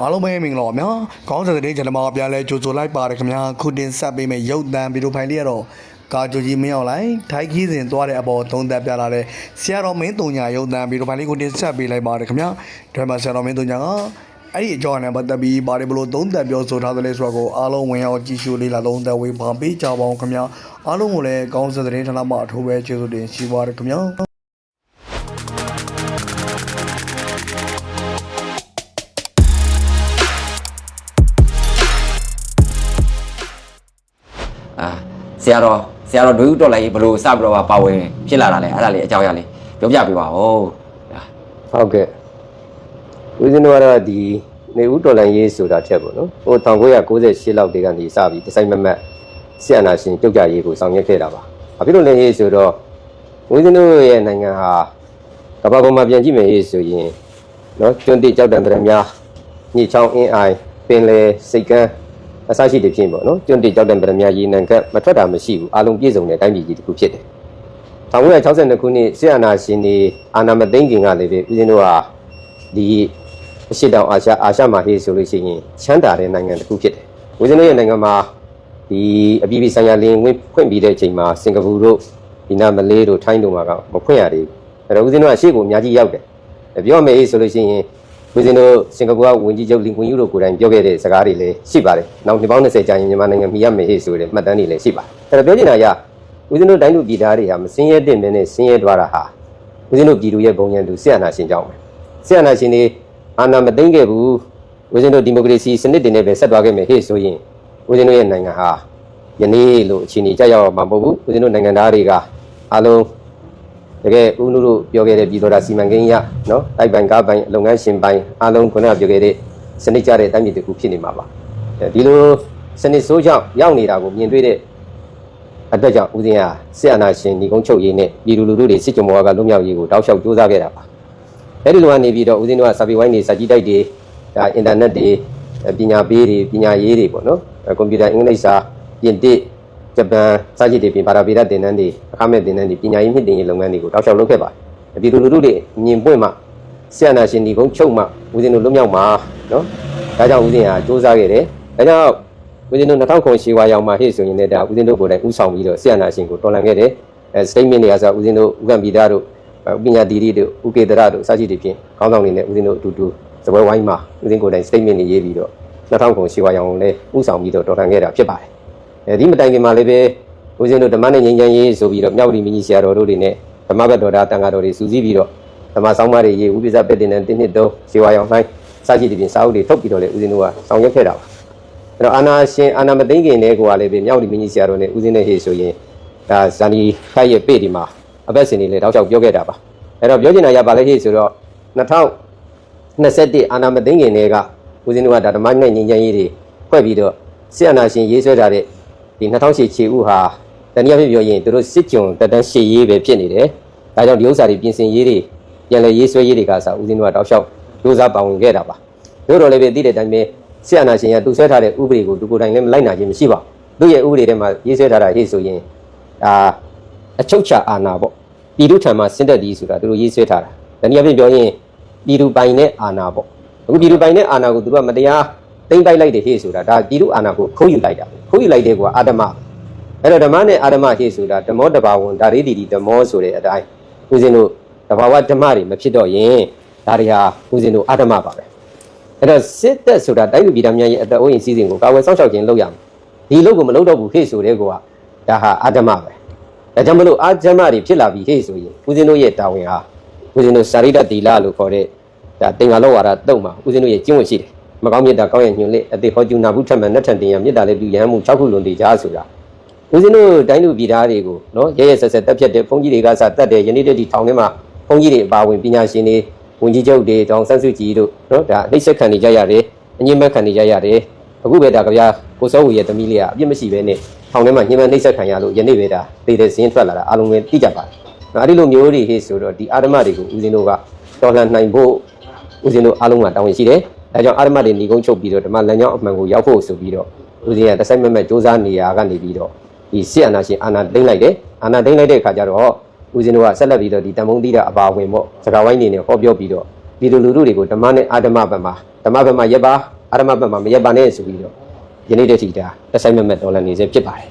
အားလုံးပဲမင်္ဂလာပါဗျာခေါင်းစဉ်တဲ့ကျွန်တော်မှာပြန်လဲကြိုဆိုလိုက်ပါတယ်ခင်ဗျာခုတင်ဆက်ပေးမယ့်ရုပ်သံဗီဒီယိုဖိုင်လေးကတော့ကာဂျိုကြီးမင်းအောင်လိုက်ထိုက်ခီးစဉ်သွားတဲ့အပေါ်သုံးသပ်ပြလာတဲ့ဆရာတော်မင်းတုံညာရုပ်သံဗီဒီယိုဖိုင်လေးကိုတင်ဆက်ပေးလိုက်ပါတယ်ခင်ဗျာဒါမှဆရာတော်မင်းတုံညာကအဲ့ဒီအကြောင်းနဲ့ပတ်သက်ပြီးဘာတွေဘလို့သုံးသပ်ပြောဆိုထားသလဲဆိုတော့အားလုံးဝင်ရောက်ကြည့်ရှုလေးလာသုံးသပ်ဝေဖန်ပေးကြပါအောင်ခင်ဗျာအားလုံးကိုလည်းခေါင်းစဉ်တဲ့ဌာနမှာအထူးပဲကျေးဇူးတင်ရှိပါတယ်ခင်ဗျာ ဆရာတော်ဆရာတော်ဒွေဦးတော်လိုက်ဘယ်လိုစပြီးတော့ပါဝင်ဖြစ်လာတာလဲအဲ့ဒါလေးအကြောင်းအရာလေးပြောပြပေးပါဦးဒါဟုတ်ကဲ့ဦးဇင်းတို့ကတော့ဒီနေဦးတော်လန်ရေးဆိုတာချက်ပေါ့နော်ဟို1998လောက်တည်းကနေစပြီးဒီဆိုင်မမတ်ဆီယနာရှင်ပြုတ်ကြရေးကိုဆောင်ရွက်ခဲ့တာပါဘာဖြစ်လို့လဲရေးဆိုတော့ဦးဇင်းတို့ရဲ့နိုင်ငံဟာကမ္ဘာပေါ်မှာပြန်ကြည့်မယ်ရေးဆိုရင်နော်ကျွန်းတိကြောက်တံတရများညချောင်းအင်းအိုင်ပင်လေစိတ်ကန်း အစရှိတဲ့ဖြစ်ပေါ့နော်ကျွန်းတိကြောက်တံတရများရေနံကတ်မထွက်တာမရှိဘူးအလုံးပြည့်စုံတဲ့တိုင်းပြည်ကြီးတစ်ခုဖြစ်တယ်1962ခုနှစ်ဆီယနာရှင်ဒီအာနာမသိန်းခင်ကလည်းပဲဦးဇင်းတို့ဟာဒီအရှိတောင်အာရှအာရှမှာဟေးဆိုလို့ရှိရင်ချမ်းသာတဲ့နိုင်ငံတစ်ခုဖြစ်တယ်။ဦးဇင်းတို့ရဲ့နိုင်ငံမှာဒီအပြည်ပြည်ဆိုင်ရာလင်းဝင်ဖွင့်ပြီးတဲ့အချိန်မှာစင်ကာပူတို့ဒီနာမလေးတို့ထိုင်းတို့မှာကမဖွင့်ရသေးဘူး။အဲ့တော့ဦးဇင်းတို့ကရှေ့ကိုအများကြီးရောက်တယ်။ပြောမယ်ဟေးဆိုလို့ရှိရင် ဦးဇင်းတို့စင်ကာပူကဝင်ကြီးချုပ်လင်ကွန်ယူတို့ကိုယ်တိုင်ပြောခဲ့တဲ့စကားတွေလည်းရှိပါတယ်။နောက်နှစ်ပေါင်း20ကြာရင်မြန်မာနိုင်ငံမိရမယ်ဟေးဆိုတဲ့မှတ်တမ်းတွေလည်းရှိပါတယ်။အဲ့တော့ပြောချင်တာကဦးဇင်းတို့တိုင်းလူပြည်သားတွေဟာမစင်းရဲတဲ့မင်းနဲ့စင်းရဲသွားတာဟာဦးဇင်းတို့ပြည်သူရဲ့ဘုံရန်သူဆရာနာရှင်ကြောင့်ပဲဆရာနာရှင်တွေအာဏာမသိမ်းခဲ့ဘူးဦးဇင်းတို့ဒီမိုကရေစီစနစ်တွေနဲ့ပဲဆက်သွားခဲ့မယ်ဟေ့ဆိုရင်ဦးဇင်းတို့ရဲ့နိုင်ငံဟာယနေ့လို့အခြေအနေကြောက်ရောက်မှာမဟုတ်ဘူးဦးဇင်းတို့နိုင်ငံသားတွေကအားလုံး တကယ်ဦးနုတို့ပြောခဲ့တဲ့ပြည်တော်တာစီမံကိန်းရနော်တိုက်ပိုင်ကားပိုင်လုပ်ငန်းရှင်ပိုင်အားလုံးခုနကပြောခဲ့တဲ့စနစ်ကြတဲ့တိုင်းပြည်တစ်ခုဖြစ်နေမှာပါအဲဒီလိုစနစ်ဆိုးကြောင့်ရောက်နေတာကိုမြင်တွေ့တဲ့အတွက်ကြောင့်ဦးဇင်းကစစ်အာဏာရှင်ညီကုန်းချုပ်ရေးနဲ့ပြည်သူလူထုတွေစစ်ကြုံဘဝကလွတ်မြောက်ရေးကိုတောက်လျှောက်ကြိုးစားခဲ့တာပါအဲဒီလိုကနေပြီးတော့ဦးဇင်းတို့ကစာပေဝိုင်းတွေစာကြည့်တိုက်တွေဒါအင်တာနက်တွေပညာပေးတွေပညာရေးတွေပေါ့နော်ကွန်ပျူတာအင်္ဂလိပ်စာပြင်တစ် ဂျပန်စာကြည့်တွေပြင်ပါရာဗေဒသင်တန်းတွေအခမဲ့သင်တန်းတွေပညာရေးမြင့်တင်ရေးလုပ်ငန်းတွေကိုတောက်လျှောက်လုပ်ခဲ့ပါတယ်ပြည်သူလူထုတွေမြင်ပွင့်မှစစ်အာဏာရှင်ညီကုန်းချုပ်မှဦးဇင်းတို့လွတ်မြောက်မှာနော်ဒါကြောင့်ဦးဇင်းကစူးစမ်းခဲ့တယ်ဒါကြောင့်ဦးဇင်းတို့2000ရှိဝါရောက်မှဟေ့ဆိုရင်လည်းဒါဦးဇင်းတို့ကိုယ်တိုင်ဥဆောင်ပြီးတော့ဆရာနာရှင်ကိုတော်လှန်ခဲ့တယ်အဲစတိတ်မင့်တွေကဆိုဦးဇင်းတို့ဥက္ကံပြည်သားတို့ဥပညာတီရီတို့ဥကေတရတို့စသဖြင့်ဖြင့်ခေါင်းဆောင်တွေနဲ့ဦးဇင်းတို့အတူတူစပွဲဝိုင်းမှာဦးဇင်းကိုယ်တိုင်စတိတ်မင့်တွေရေးပြီးတော့2000ရှိဝါရောက်အောင်လည်းဥဆောင်ပြီးတော့တော်လှန်ခဲ့တာဖြစ်ပါတယ် အဲဒီမတိုင်ခင်မှာလည်းပဲဦးဇင်းတို့ဓမ္မနဲ့ငြိမ်းချမ်းရေးဆိုပြီးတော့မြောက်ရီမင်းကြီးဆရာတော်တို့တွေနဲ့ဓမ္မဘတ်တော်တာတန်ဃာတော်တွေစူးစီးပြီးတော့ဓမ္မဆောင်မတွေရေးဥပိ္ပဇပက်တင်တဲ့တင်းနှစ်သုံးရှိဝါရောက်တိုင်းစသဖြင့်ဖြင့်စာအုပ်တွေထုတ်ပြီးတော့လည်းဦးဇင်းတို့ကဆောင်ရွက်ခဲ့တာပါအဲ့တော့အာနာရှင်အာနာမသိမ့်ခင်တည်းကိုကလည်းပဲမြောက်ဒီမင်းကြီးဆရာတော်နဲ့ဦးစင်းနဲ့ဟေ့ဆိုရင်ဒါဇာနီခိုက်ရဲ့ပေ့ဒီမှာအပတ်စဉ်တွေလည်းတောက်ချောက်ပြောခဲ့တာပါအဲ့တော့ပြောချင်တာရပါလေဟေ့ဆိုတော့2021အာနာမသိမ့်ခင်တည်းကဦးစင်းတို့ကဒါဓမ္မနဲ့ညီញ្ញမ်းရေးတွေဖွဲ့ပြီးတော့ဆရာနာရှင်ရေးဆွဲထားတဲ့ ဒီ2008ခြေဥဟာတနည်းအားဖြင့်ပြောရင်သူတို့စစ်ကြုံတက်တန်းရှေ့ရေးပဲဖြစ်နေတယ်ဒါကြောင့်ဒီဥစ္စာတွေပြင်ဆင်ရေးတွေပြန်လည်ရေးဆွဲရေးတွေကစဦးစင်းတို့ကတောက်လျှောက်စူးစမ်းပါဝင်ခဲ့တာပါတို့တော်လည်းပဲသိတဲ့အတိုင်းပဲဆရာနာရှင်ကသူဆွဲထားတဲ့ဥပဒေကိုသူကိုယ်တိုင်လည်းမလိုက်နိုင်ခြင်းမရှိပါဘူးသူ့ရဲ့ဥပဒေထဲမှာရေးဆွဲထားတာဟေ့ဆိုရင်ဒါအချုပ်ချာအာဏာပေါ့ပြည်သူထံမှာစင့်တက်သည်ဆိုတာသူတို့ရေးဆွဲထားတာဒါနည်းအားဖြင့်ပြောရင်ပြည်သူပိုင်တဲ့အာဏာပေါ့အခုပြည်သူပိုင်တဲ့အာဏာကိုသူတို့ကမတရား သိမ့်ပိုက်လိုက်တယ်ဟေ့ဆိုတာဒါပြည်သူအာဏာကိုခိုးယူလိုက်တာခိုးယူလိုက်တဲ့ကွာအာဓမ္မအဲ့တော့ဓမ္မနဲ့အာဓမ္မဟေ့ဆိုတာဓမ္မောတဘာဝန်ဒါရိတိတိဓမ္မောဆိုတဲ့အတိုင်းဦးဇင်းတို့တဘာဝဓမ္မတွေမဖြစ်တော့ရင်ဒါတွေဟာဦးဇင်းတို့အာဓမ္မပါပဲအဲ့တော့စစ်သက်ဆိုတာတိုင်းလူပြည်သားများရဲ့အသက်အိုးအိမ်စီးစဉ်ကိုကာဝယ်စောင့်ရှောက်ခြင်းလုပ်ရမယ်ဒီလုပ်ကိုမလုပ်တော့ဘူးဟေ့ဆိုတဲ့ကောဒါဟာအာဓမ္မပဲဒါကြောင့်မလို့အာဓမ္မတွေဖြစ်လာပြီဟေ့ဆိုရင်ဦးဇင်းတို့ရဲ့တာဝန်ဟာဦးဇင်းတို့စာရိတ္တတီလာလို့ခေါ်တဲ့ဒါသင်္ကာလောဝါဒတုံမှာဦးဇင်းတို့ရဲ့ကျင့်ဝတ်ရှိတယ် မကောင်းမြတ်တာကောင်းရညွှန်လေးအတိဟောကျူနာဘူးထက်မှန်နဲ့ထန်တင်ရမြတ်တာလည်းပြုရဟန်းမှု၆ခုလုံးတည်ကြဆိုတာဦးဇင်းတို့တိုင်းလူပြည်သားတွေကိုနော်ရဲရဲဆက်ဆက်တက်ဖြတ်တဲ့ဘုန်းကြီးတွေကစတက်တယ်ယနေ့တည်းဒီထောင်ထဲမှာဘုန်းကြီးတွေအပါဝင်ပညာရှင်တွေဝန်ကြီးချုပ်တွေတောင်ဆန်းစုကြည်တို့နော်ဒါနှိမ့်ဆက်ခံနေကြရတယ်အငြင်းမဲ့ခံနေကြရတယ်အခုပဲဒါကြဗျာကိုစောဝီရဲ့သမီးလေးကအပြစ်မရှိဘဲနဲ့ထောင်ထဲမှာညှဉ်းပန်းနှိမ့်ဆက်ခံရလို့ယနေ့ပဲဒါတည်တဲ့ဇင်းထွက်လာတာအားလုံးပဲသိကြပါတယ်နော်အဲ့ဒီလိုမျိုးတွေဟေ့ဆိုတော့ဒီအာရမတွေကိုဦးဇင်းတို့ကတော်လှန်နိုင်ဖို့ဦးဇင်းတို့အားလုံးကတောင်းရင်ရှိတယ် ဒါကြောင့်အာရမတွေညီကုန်းချုပ်ပြီးတော့ဓမ္မလမ်းကြောင်းအမှန်ကိုရောက်ဖို့ဆိုပြီးတော့ဦးဇင်းကတစ်ဆိုင်မဲ့မဲ့စ조사နေရာကနေပြီးတော့ဒီစစ်အာဏာရှင်အာဏာသိမ်းလိုက်တယ်အာဏာသိမ်းလိုက်တဲ့အခါကျတော့ဦးဇင်းတို့ကဆက်လက်ပြီးတော့ဒီတန်ဖုံးတီးတာအပါဝင်ပေါ့စကားဝိုင်းနေနဲ့ဟောပြောပြီးတော့ပြည်သူလူထုတွေကိုဓမ္မနဲ့အာဓမ္မဘက်မှာဓမ္မဘက်မှာရက်ပါအာဓမ္မဘက်မှာမရက်ပါနဲ့ဆိုပြီးတော့ယနေ့တည်းထိဒါတစ်ဆိုင်မဲ့မဲ့ဒေါ်လာနေစေဖြစ်ပါတယ်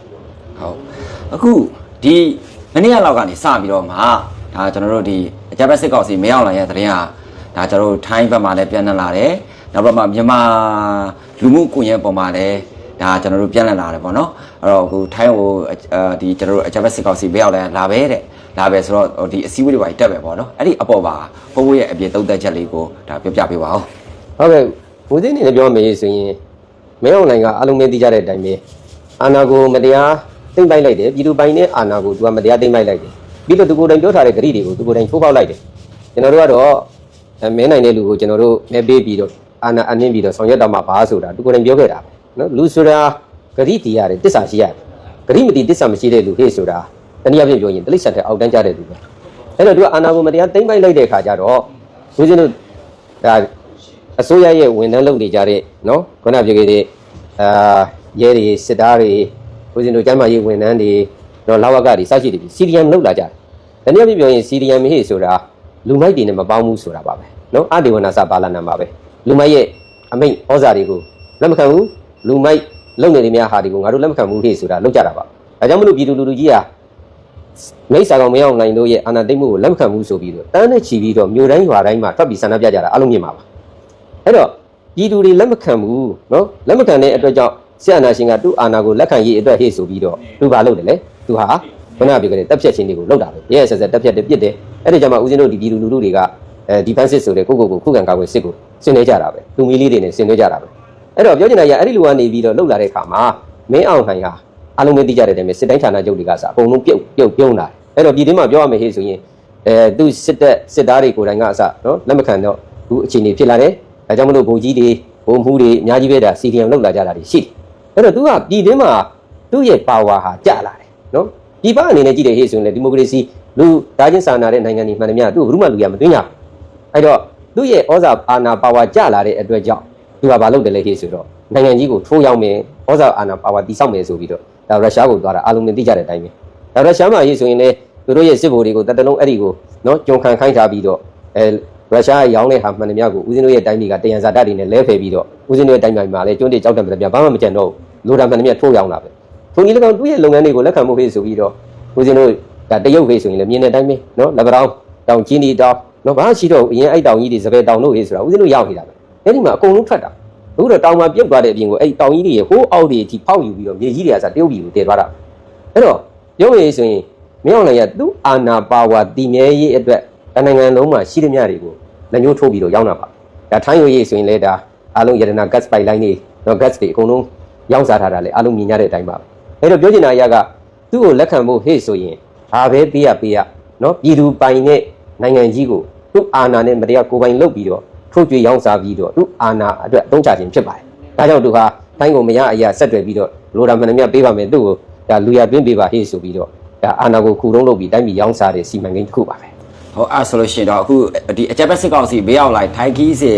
ဟုတ်အခုဒီမနေ့ကလောက်ကနေစပြီးတော့မှဒါကျွန်တော်တို့ဒီအကြမ်းဖက်စစ်ကောင်စီမရောက်လာရဲ့သတင်းဟာဒါကျွန်တော်တို့ထိုင်းဘက်မှာလည်းပြန်လည်လာတယ် နောက်ဘက်မှာမြန်မာလူမှုကွန်ရက်ပေါ်မှာလည်းဒါကျွန်တော်တို့ပြန်လည်လာတယ်ပေါ့နော်အဲ့တော့အခုထိုင်းကိုအဲဒီကျွန်တော်တို့အကြမ်းဖက်စစ်ကောင်စီမရောက်လာလာပဲတဲ့လာပဲဆိုတော့ဟိုဒီအစည်းအဝေးတွေပါတက်ပဲပေါ့နော်အဲ့ဒီအပေါ်ပါဘိုးဘိုးရဲ့အပြင်သုံးသက်ချက်လေးကိုဒါပြောပြပေးပါဦးဟုတ်ကဲ့ဦးသိန်းနေလည်းပြောမယ်ဆိုရင်မဲအွန်လိုင်းကအလုံးမင်းသိကြတဲ့အတိုင်းပဲအာနာကိုမတရားသိမ့်ပိုက်လိုက်တယ်ပြည်သူပိုင်နဲ့အာနာကိုသူကမတရားသိမ့်ပိုက်လိုက်တယ်ပြီးတော့သူကိုယ်တိုင်ပြောထားတဲ့ဂရိတွေကိုသူကိုယ်တိုင်ချိုးဖောက်လိုက်တယ်ကျွန်တော်တို့ကတော့အဲမဲနိုင်တဲ့လူကိုကျွန်တော်တို့မဲပေးပြီးတော့ အာနာအနှင်းပြီးတော့ဆောင်ရွက်တော့မှာပါဆိုတာသူကိုယ်တိုင်ပြောခဲ့တာပဲနော်လူဆိုတာဂရိတီရတယ်တစ္ဆာရှိရတယ်ဂရိမတီတစ္ဆာမရှိတဲ့လူဟေ့ဆိုတာတနည်းအားဖြင့်ပြောရင်တိလိစ္ဆန်တဲ့အောက်တန်းကြတဲ့လူပဲအဲ့တော့သူကအာနာကိုမတရားသိမ့်ပိုက်လိုက်တဲ့အခါကျတော့ဦးဇင်းတို့ဒါအစိုးရရဲ့ဝန်ထမ်းလုပ်နေကြတဲ့နော်ခုနပြောခဲ့တဲ့အာရဲတွေစစ်သားတွေဦးဇင်းတို့ကျမ်းမာရေးဝန်ထမ်းတွေနော်လာဝကတွေစရှိတွေစီရီယမ်လောက်လာကြတယ်။ဒါနည်းအားဖြင့်ပြောရင်စီရီယမ်ဟေ့ဆိုတာလူမိုက်တွေနဲ့မပေါင်းဘူးဆိုတာပါပဲနော်အဒေဝနာစပါလာနာမှာပဲ လူမိုက်ရဲ့အမိတ်ဩဇာတွေကိုလက်မခံဘူးလူမိုက်လုံနေတဲ့များဟာတွေကိုငါတို့လက်မခံဘူးဟေ့ဆိုတာလောက်ကြတာပါ။ဒါကြောင့်မလို့ပြည်သူလူထုကြီးဟာမိတ်ဆာကောင်မရောက်နိုင်လို့ရဲ့အာဏာသိမ်းမှုကိုလက်မခံဘူးဆိုပြီးတော့တန်းနဲ့ချီပြီးတော့မြို့တိုင်းရွာတိုင်းမှာထွက်ပြီးဆန္ဒပြကြတာအလုံးမြင်ပါပါ။အဲ့တော့ပြည်သူတွေလက်မခံဘူးနော်လက်မခံတဲ့အတွက်ကြောင့်ဆရာနာရှင်ကသူ့အာဏာကိုလက်ခံရေးအတွက်ဟေ့ဆိုပြီးတော့သူဘာလုပ်တယ်လဲသူဟာခုနကပြောခဲ့တဲ့တပ်ဖြတ်ခြင်းတွေကိုလုပ်တာပဲရဲရဲဆက်ဆက်တပ်ဖြတ်တယ်ပြစ်တယ်အဲ့ဒီကြောင့်မှဦးဇင်းတို့ဒီပြည်သူလူထုတွေက အဲဒီဖန်စစ်ဆိုတဲ့ကိုကိုကိုခုခံကာကွယ်စစ်ကိုဆင်နေကြတာပဲလူမီလေးတွေနဲ့ဆင်နေကြတာပဲအဲ့တော့ပြောချင်တာကအဲ့ဒီလူကနေပြီးတော့လှုပ်လာတဲ့ခါမှာမင်းအောင်ဟန်ဟာအလုံးမသိကြတဲ့အတိုင်းပဲစစ်တိုင်းဌာနချုပ်တွေကစအကုန်လုံးပြုတ်ပြုတ်ပြုံးလာတယ်အဲ့တော့ပြည်တွင်းမှာပြောရမယ်ဟေ့ဆိုရင်အဲသူစစ်တပ်စစ်သားတွေကိုယ်တိုင်ကအစနော်လက်မခံတော့ဘူးအခြေအနေဖြစ်လာတယ်အဲကြောင့်မလို့ဘုံကြီးတွေဘုံမှုတွေအများကြီးပဲဒါစီရီယံလောက်လာကြတာတွေရှိတယ်အဲ့တော့ तू ကပြည်တွင်းမှာသူ့ရဲ့ power ဟာကျလာတယ်နော်ဒီပအနေနဲ့ကြည့်တယ်ဟေ့ဆိုရင်လေဒီမိုကရေစီလူဒါချင်းစာနာတဲ့နိုင်ငံတွေမှန်တယ်များသူ့ကိုဘယ်သူမှလူရမသွင်းကြဘူး အဲ့တော့သူ့ရဲ့ဩဇာအာဏာ power ကျလာတဲ့အတွက်ကြောင့်သူကဘာလုပ်တယ်လဲဟေ့ဆိုတော့နိုင်ငံကြီးကိုထိုးရောက်မယ်ဩဇာအာဏာ power တိစောက်မယ်ဆိုပြီးတော့ဒါရုရှားကိုသွားတာအားလုံးမြင်သိကြတဲ့အတိုင်းပဲဒါရုရှားမှာဟေ့ဆိုရင်လေသူတို့ရဲ့စစ်ဗိုလ်တွေကိုတတလုံးအဲ့ဒီကိုနော်ကြုံခံခိုင်းထားပြီးတော့အဲရုရှားရဲ့ရောင်းတဲ့ဟာမှန်တယ်များကိုဦးဇင်းတို့ရဲ့တိုင်းပြည်ကတယံဇာတတွေနဲ့လဲဖယ်ပြီးတော့ဦးဇင်းတို့ရဲ့တိုင်းပြည်မှာလည်းကျွန်းတေကြောက်တယ်ပြဘာမှမကြံတော့ဘူးလိုတာမှန်တယ်များထိုးရောင်းတာပဲထိုနည်း၎င်းသူ့ရဲ့လုပ်ငန်းတွေကိုလက်ခံမှုဖေးဆိုပြီးတော့ဦးဇင်းတို့ဒါတရုတ်ဖေးဆိုရင်လည်းမြင်တဲ့အတိုင်းပဲနော်လက်ပတောင်းတောင်ကြီးနေတောင် နော်ဘာရှိတော့ဘူးအရင်အဲ့တောင်ကြီးတွေစပယ်တောင်တို့ဖေးဆိုတာဦးဇင်းတို့ရောက်နေတာပဲအဲ့ဒီမှာအကုန်လုံးထွက်တာအခုတော့တောင်မှာပြုတ်သွားတဲ့အပြင်ကိုအဲ့တောင်ကြီးတွေဟိုးအောက်တွေအထိဖောက်ယူပြီးတော့မြေကြီးတွေကစတရုတ်ပြည်ကိုတည်သွားတာအဲ့တော့ရုပ်ရည်ဆိုရင်မင်းအောင်လည်းရသူ့အာနာပါဝါတည်မြဲရေးအတွက်တနိုင်ငံလုံးမှာရှိသမျှတွေကိုလက်ညှိုးထိုးပြီးတော့ရောင်းတာပါဒါထိုင်းရွေရေးဆိုရင်လည်းဒါအားလုံးရတနာ gas pipeline တွေတော့ gas တွေအကုန်လုံးရောင်းစားထားတာလေအားလုံးမြင်ကြတဲ့အတိုင်းပါပဲအဲ့တော့ပြောချင်တာအရာကသူ့ကိုလက်ခံဖို့ဟေ့ဆိုရင်ဘာပဲပေးရပေးရနော်ပြည်သူပိုင်တဲ့နိုင်ငံကြီးကို သူ့အာဏာနဲ့မတရားကိုယ်ပိုင်လုပ်ပြီးတော့ထိုးကြွေရောင်းစားပြီးတော့သူ့အာဏာအတွက်အသုံးချခြင်းဖြစ်ပါတယ်ဒါကြောင့်သူဟာတိုင်းကိုမရအရာဆက်တွယ်ပြီးတော့လိုတာမှန်သမျှပေးပါမယ်သူ့ကိုဒါလူရသွင်းပေးပါဟေ့ဆိုပြီးတော့ဒါအာဏာကိုခုတုံးလုပ်ပြီးတိုင်းပြည်ရောင်းစားတဲ့စီမံကိန်းတစ်ခုပါပဲဟုတ်အဲ့ဆိုလို့ရှိရင်တော့အခုဒီအကြက်ဘက်စစ်ကောင်စီဘေးရောက်လိုက်ထိုင်ခီးစီ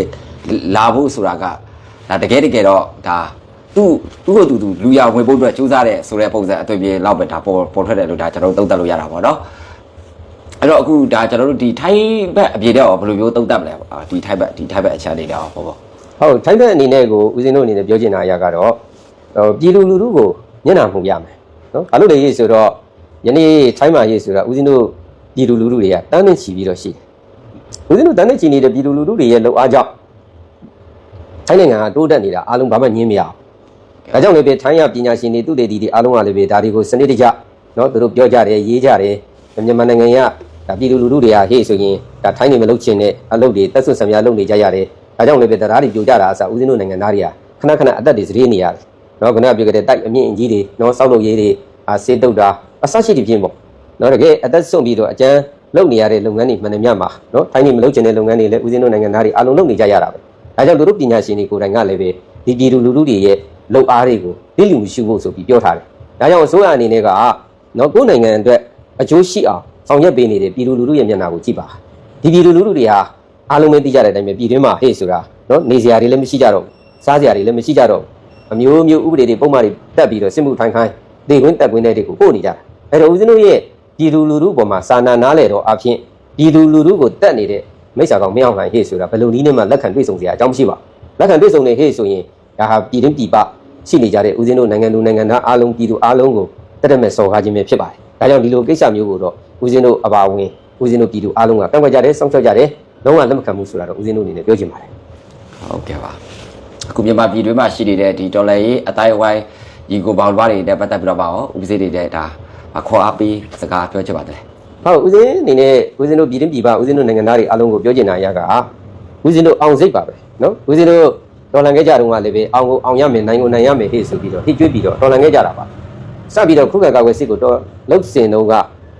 လာဖို့ဆိုတာကဒါတကယ်တကယ်တော့ဒါသူ့သူ့ကိုသူသူလူရဝင်ဖို့အတွက်စူးစမ်းတဲ့ဆိုတဲ့ပုံစံအသွင်ပြေလောက်ပဲဒါပေါ်ပေါ်ထွက်တယ်လို့ဒါကျွန်တော်တို့သုံးသပ်လို့ရတာပေါ့နော် အဲ့တော့အခုဒါကျွန်တော်တို့ဒီထိုင်ဘက်အပြေတဲ့ရောဘယ်လိုမျိုးသုံးသပ်မလဲအာဒီထိုင်ဘက်ဒီထိုင်ဘက်အချမ်းလေးတော့ပေါ့ပေါ့ဟုတ်ထိုင်းဘက်အနေနဲ့ကိုဦးဇင်းတို့အနေနဲ့ပြောချင်တာအရာကတော့ဟိုပြည်သူလူထုကိုမျက်နှာမှုရမယ်နော်ဘာလို့လဲရေးဆိုတော့ယနေ့ထိုင်းမှာရေးဆိုတာဦးဇင်းတို့ပြည်သူလူထုတွေကတန်းနဲ့ချီပြီးတော့ရှိတယ်ဦးဇင်းတို့တန်းနဲ့ချီနေတဲ့ပြည်သူလူထုတွေရဲ့လှုပ်အားကြောင့်ထိုင်းနိုင်ငံကတိုးတက်နေတာအားလုံးဘာမှညင်းမရအောင်ဒါကြောင့်လည်းပဲထိုင်းရပညာရှင်တွေသူတွေဒီတွေအားလုံးကလည်းပဲဒါတွေကိုစနစ်တကျနော်သူတို့ပြောကြတယ်ရေးကြတယ်မြန်မာနိုင်ငံက ဒါပြည်သူလူထုတွေကဟေ့ဆိုရင်ဒါထိုင်းနေမလုပ်ချင်တဲ့အလုပ်တွေတက်ဆွဆံများလုပ်နေကြရတယ်ဒါကြောင့်လည်းပဲတရားတွေပြိုကြတာအစားဦးဇင်းတို့နိုင်ငံသားတွေကခဏခဏအသက်တွေစရေးနေရတယ်။နော်ခုနကပြောခဲ့တဲ့တိုက်အမြင့်အကြီးတွေနော်စောက်လုပ်ရေးတွေအာစေးတုတ်တာအဆရှိတပြင်းပေါ့။နော်တကယ်အသက်ဆုံးပြီးတော့အကျန်းလုပ်နေရတဲ့လုပ်ငန်းတွေမှန်တယ်မြတ်မှာနော်ထိုင်းနေမလုပ်ချင်တဲ့လုပ်ငန်းတွေလည်းဦးဇင်းတို့နိုင်ငံသားတွေအလုံးလုပ်နေကြရတာပဲ။ဒါကြောင့်တို့ပညာရှင်တွေကိုယ်တိုင်ကလည်းပဲဒီပြည်သူလူထုတွေရဲ့လုပ်အားတွေကိုလိလူမရှိဖို့ဆိုပြီးပြောထားတယ်။ဒါကြောင့်အစိုးရအနေနဲ့ကနော်ကိုယ်နိုင်ငံအတွက်အကျိုးရှိအောင် ဆောင်ရွက်ပေးနေတဲ့ပြည်သူလူထုရဲ့မျက်နှာကိုကြည့်ပါ။ဒီပြည်သူလူထုတွေဟာအားလုံးပဲသိကြတဲ့အတိုင်းပဲပြည်တွင်းမှာဟေ့ဆိုတာနော်နေစရာတွေလည်းမရှိကြတော့ဘူးစားစရာတွေလည်းမရှိကြတော့ဘူးအမျိုးမျိုးဥပဒေတွေပုံမှန်တွေတက်ပြီးတော့စစ်မှုထိုင်ခိုင်းဒေခွင်းတက်ခွင်းတဲ့တွေကိုပို့နေကြတာအဲ့တော့ဦးဇင်းတို့ရဲ့ပြည်သူလူထုပေါ်မှာစာနာနားလေတော့အဖြစ်ပြည်သူလူထုကိုတက်နေတဲ့မိစ္ဆာကောင်မင်းအောင်လှိုင်ဟေ့ဆိုတာဘယ်လိုနည်းနဲ့မှလက်ခံတွေ့ဆုံစရာအကြောင်းမရှိပါဘူးလက်ခံတွေ့ဆုံနေဟေ့ဆိုရင်ဒါဟာပြည်တွင်းပြည်ပရှိနေကြတဲ့ဦးဇင်းတို့နိုင်ငံသူနိုင်ငံသားအားလုံးပြည်သူအားလုံးကိုတက်တက်မဲ့စော်ကားခြင်းပဲဖြစ်ပါတယ်ဒါကြောင့်ဒီလိုကိစ္စမျိုးကိုတော့ ဦးဇင်းတို့အပါဝင်ဦးဇင်းတို့ပြည်သူအားလုံးကကန့်ကွက်ကြတယ်စောင့်ရှောက်ကြတယ်လုံးဝလက်မခံဘူးဆိုတာတော့ဦးဇင်းတို့အနေနဲ့ပြောချင်ပါတယ်ဟုတ်ကဲ့ပါအခုမြန်မာပြည်တွင်းမှာရှိနေတဲ့ဒီဒေါ်လာရေးအတိုင်းအဝိုင်းဒီကိုပေါင်လွားတွေနဲ့ပတ်သက်ပြီးတော့ပါရောဦးပစ္စည်းတွေတဲ့ဒါအခေါ်အားပေးစကားပြောချင်ပါတယ်ဟုတ်ဦးဇင်းအနေနဲ့ဦးဇင်းတို့ပြည်တွင်းပြည်ပဦးဇင်းတို့နိုင်ငံသားတွေအားလုံးကိုပြောချင်တာအရကဦးဇင်းတို့အောင်စိတ်ပါပဲနော်ဦးဇင်းတို့တော်လန်ခဲ့ကြတော့ကလည်းပဲအောင်ကိုအောင်ရမယ်နိုင်ကိုနိုင်ရမယ်ဟေ့ဆိုပြီးတော့ဟိကျွေးပြီးတော့တော်လန်ခဲ့ကြတာပါစပြီးတော့ခုခံကာကွယ်စစ်ကိုတော့လှုပ်စင်တော့က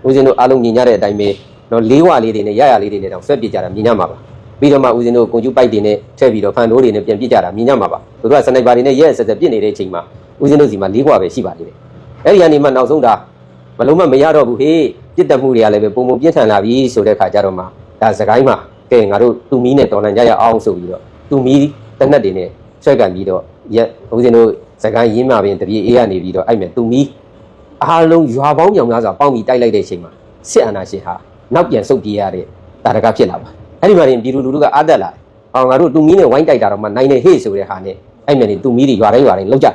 ဦးဇင်းတို့အားလုံးမြင်ကြတဲ့အတိုင်းပဲနော်လေးဝလေးတွေနဲ့ရရလေးတွေနဲ့တောင်ဆွဲပြစ်ကြတာမြင်ကြမှာပါပြီးတော့မှဦးဇင်းတို့ကွန်ကျူပိုက်တွေနဲ့ထည့်ပြီးတော့ဖန်တိုးတွေနဲ့ပြန်ပြစ်ကြတာမြင်ကြမှာပါသူတို့ကစနိုက်ပါတွေနဲ့ရဲဆက်ဆက်ပြစ်နေတဲ့အချိန်မှာဦးဇင်းတို့စီမှာလေးဝပဲရှိပါသေးတယ်အဲ့ဒီကနေမှနောက်ဆုံးဒါမလုံးမမရတော့ဘူးဟေးပြစ်တက်မှုတွေကလည်းပဲပုံပုံပြင်းထန်လာပြီဆိုတဲ့ခါကျတော့မှဒါစကိုင်းမှာကဲငါတို့တူမီနဲ့တော်လန်ကြရအောင်ဆိုပြီးတော့တူမီတနက်တွေနဲ့ဆွဲကန်ပြီးတော့ရက်ဦးဇင်းတို့စကိုင်းရင်းမာပင်တပြေအေးရနေပြီးတော့အဲ့မဲ့တူမီ အားလုံးရွာပေါင်းမြောင်များစွာပေါင်းပြီးတိုက်လိုက်တဲ့အချိန်မှာစစ်အာဏာရှင်ဟာနောက်ပြန်ဆုတ်ပြေးရတဲ့တာရကဖြစ်လာပါအဲ့ဒီမှာရင်ပြည်သူလူထုကအာသက်လာတယ်အောင်ငါတို့တူမီနဲ့ဝိုင်းတိုက်တာတော့မှနိုင်နေဟေ့ဆိုတဲ့ဟာနဲ့အဲ့မဲ့နေတူမီတွေရွာတိုင်းရွာတိုင်းလောက်ကြ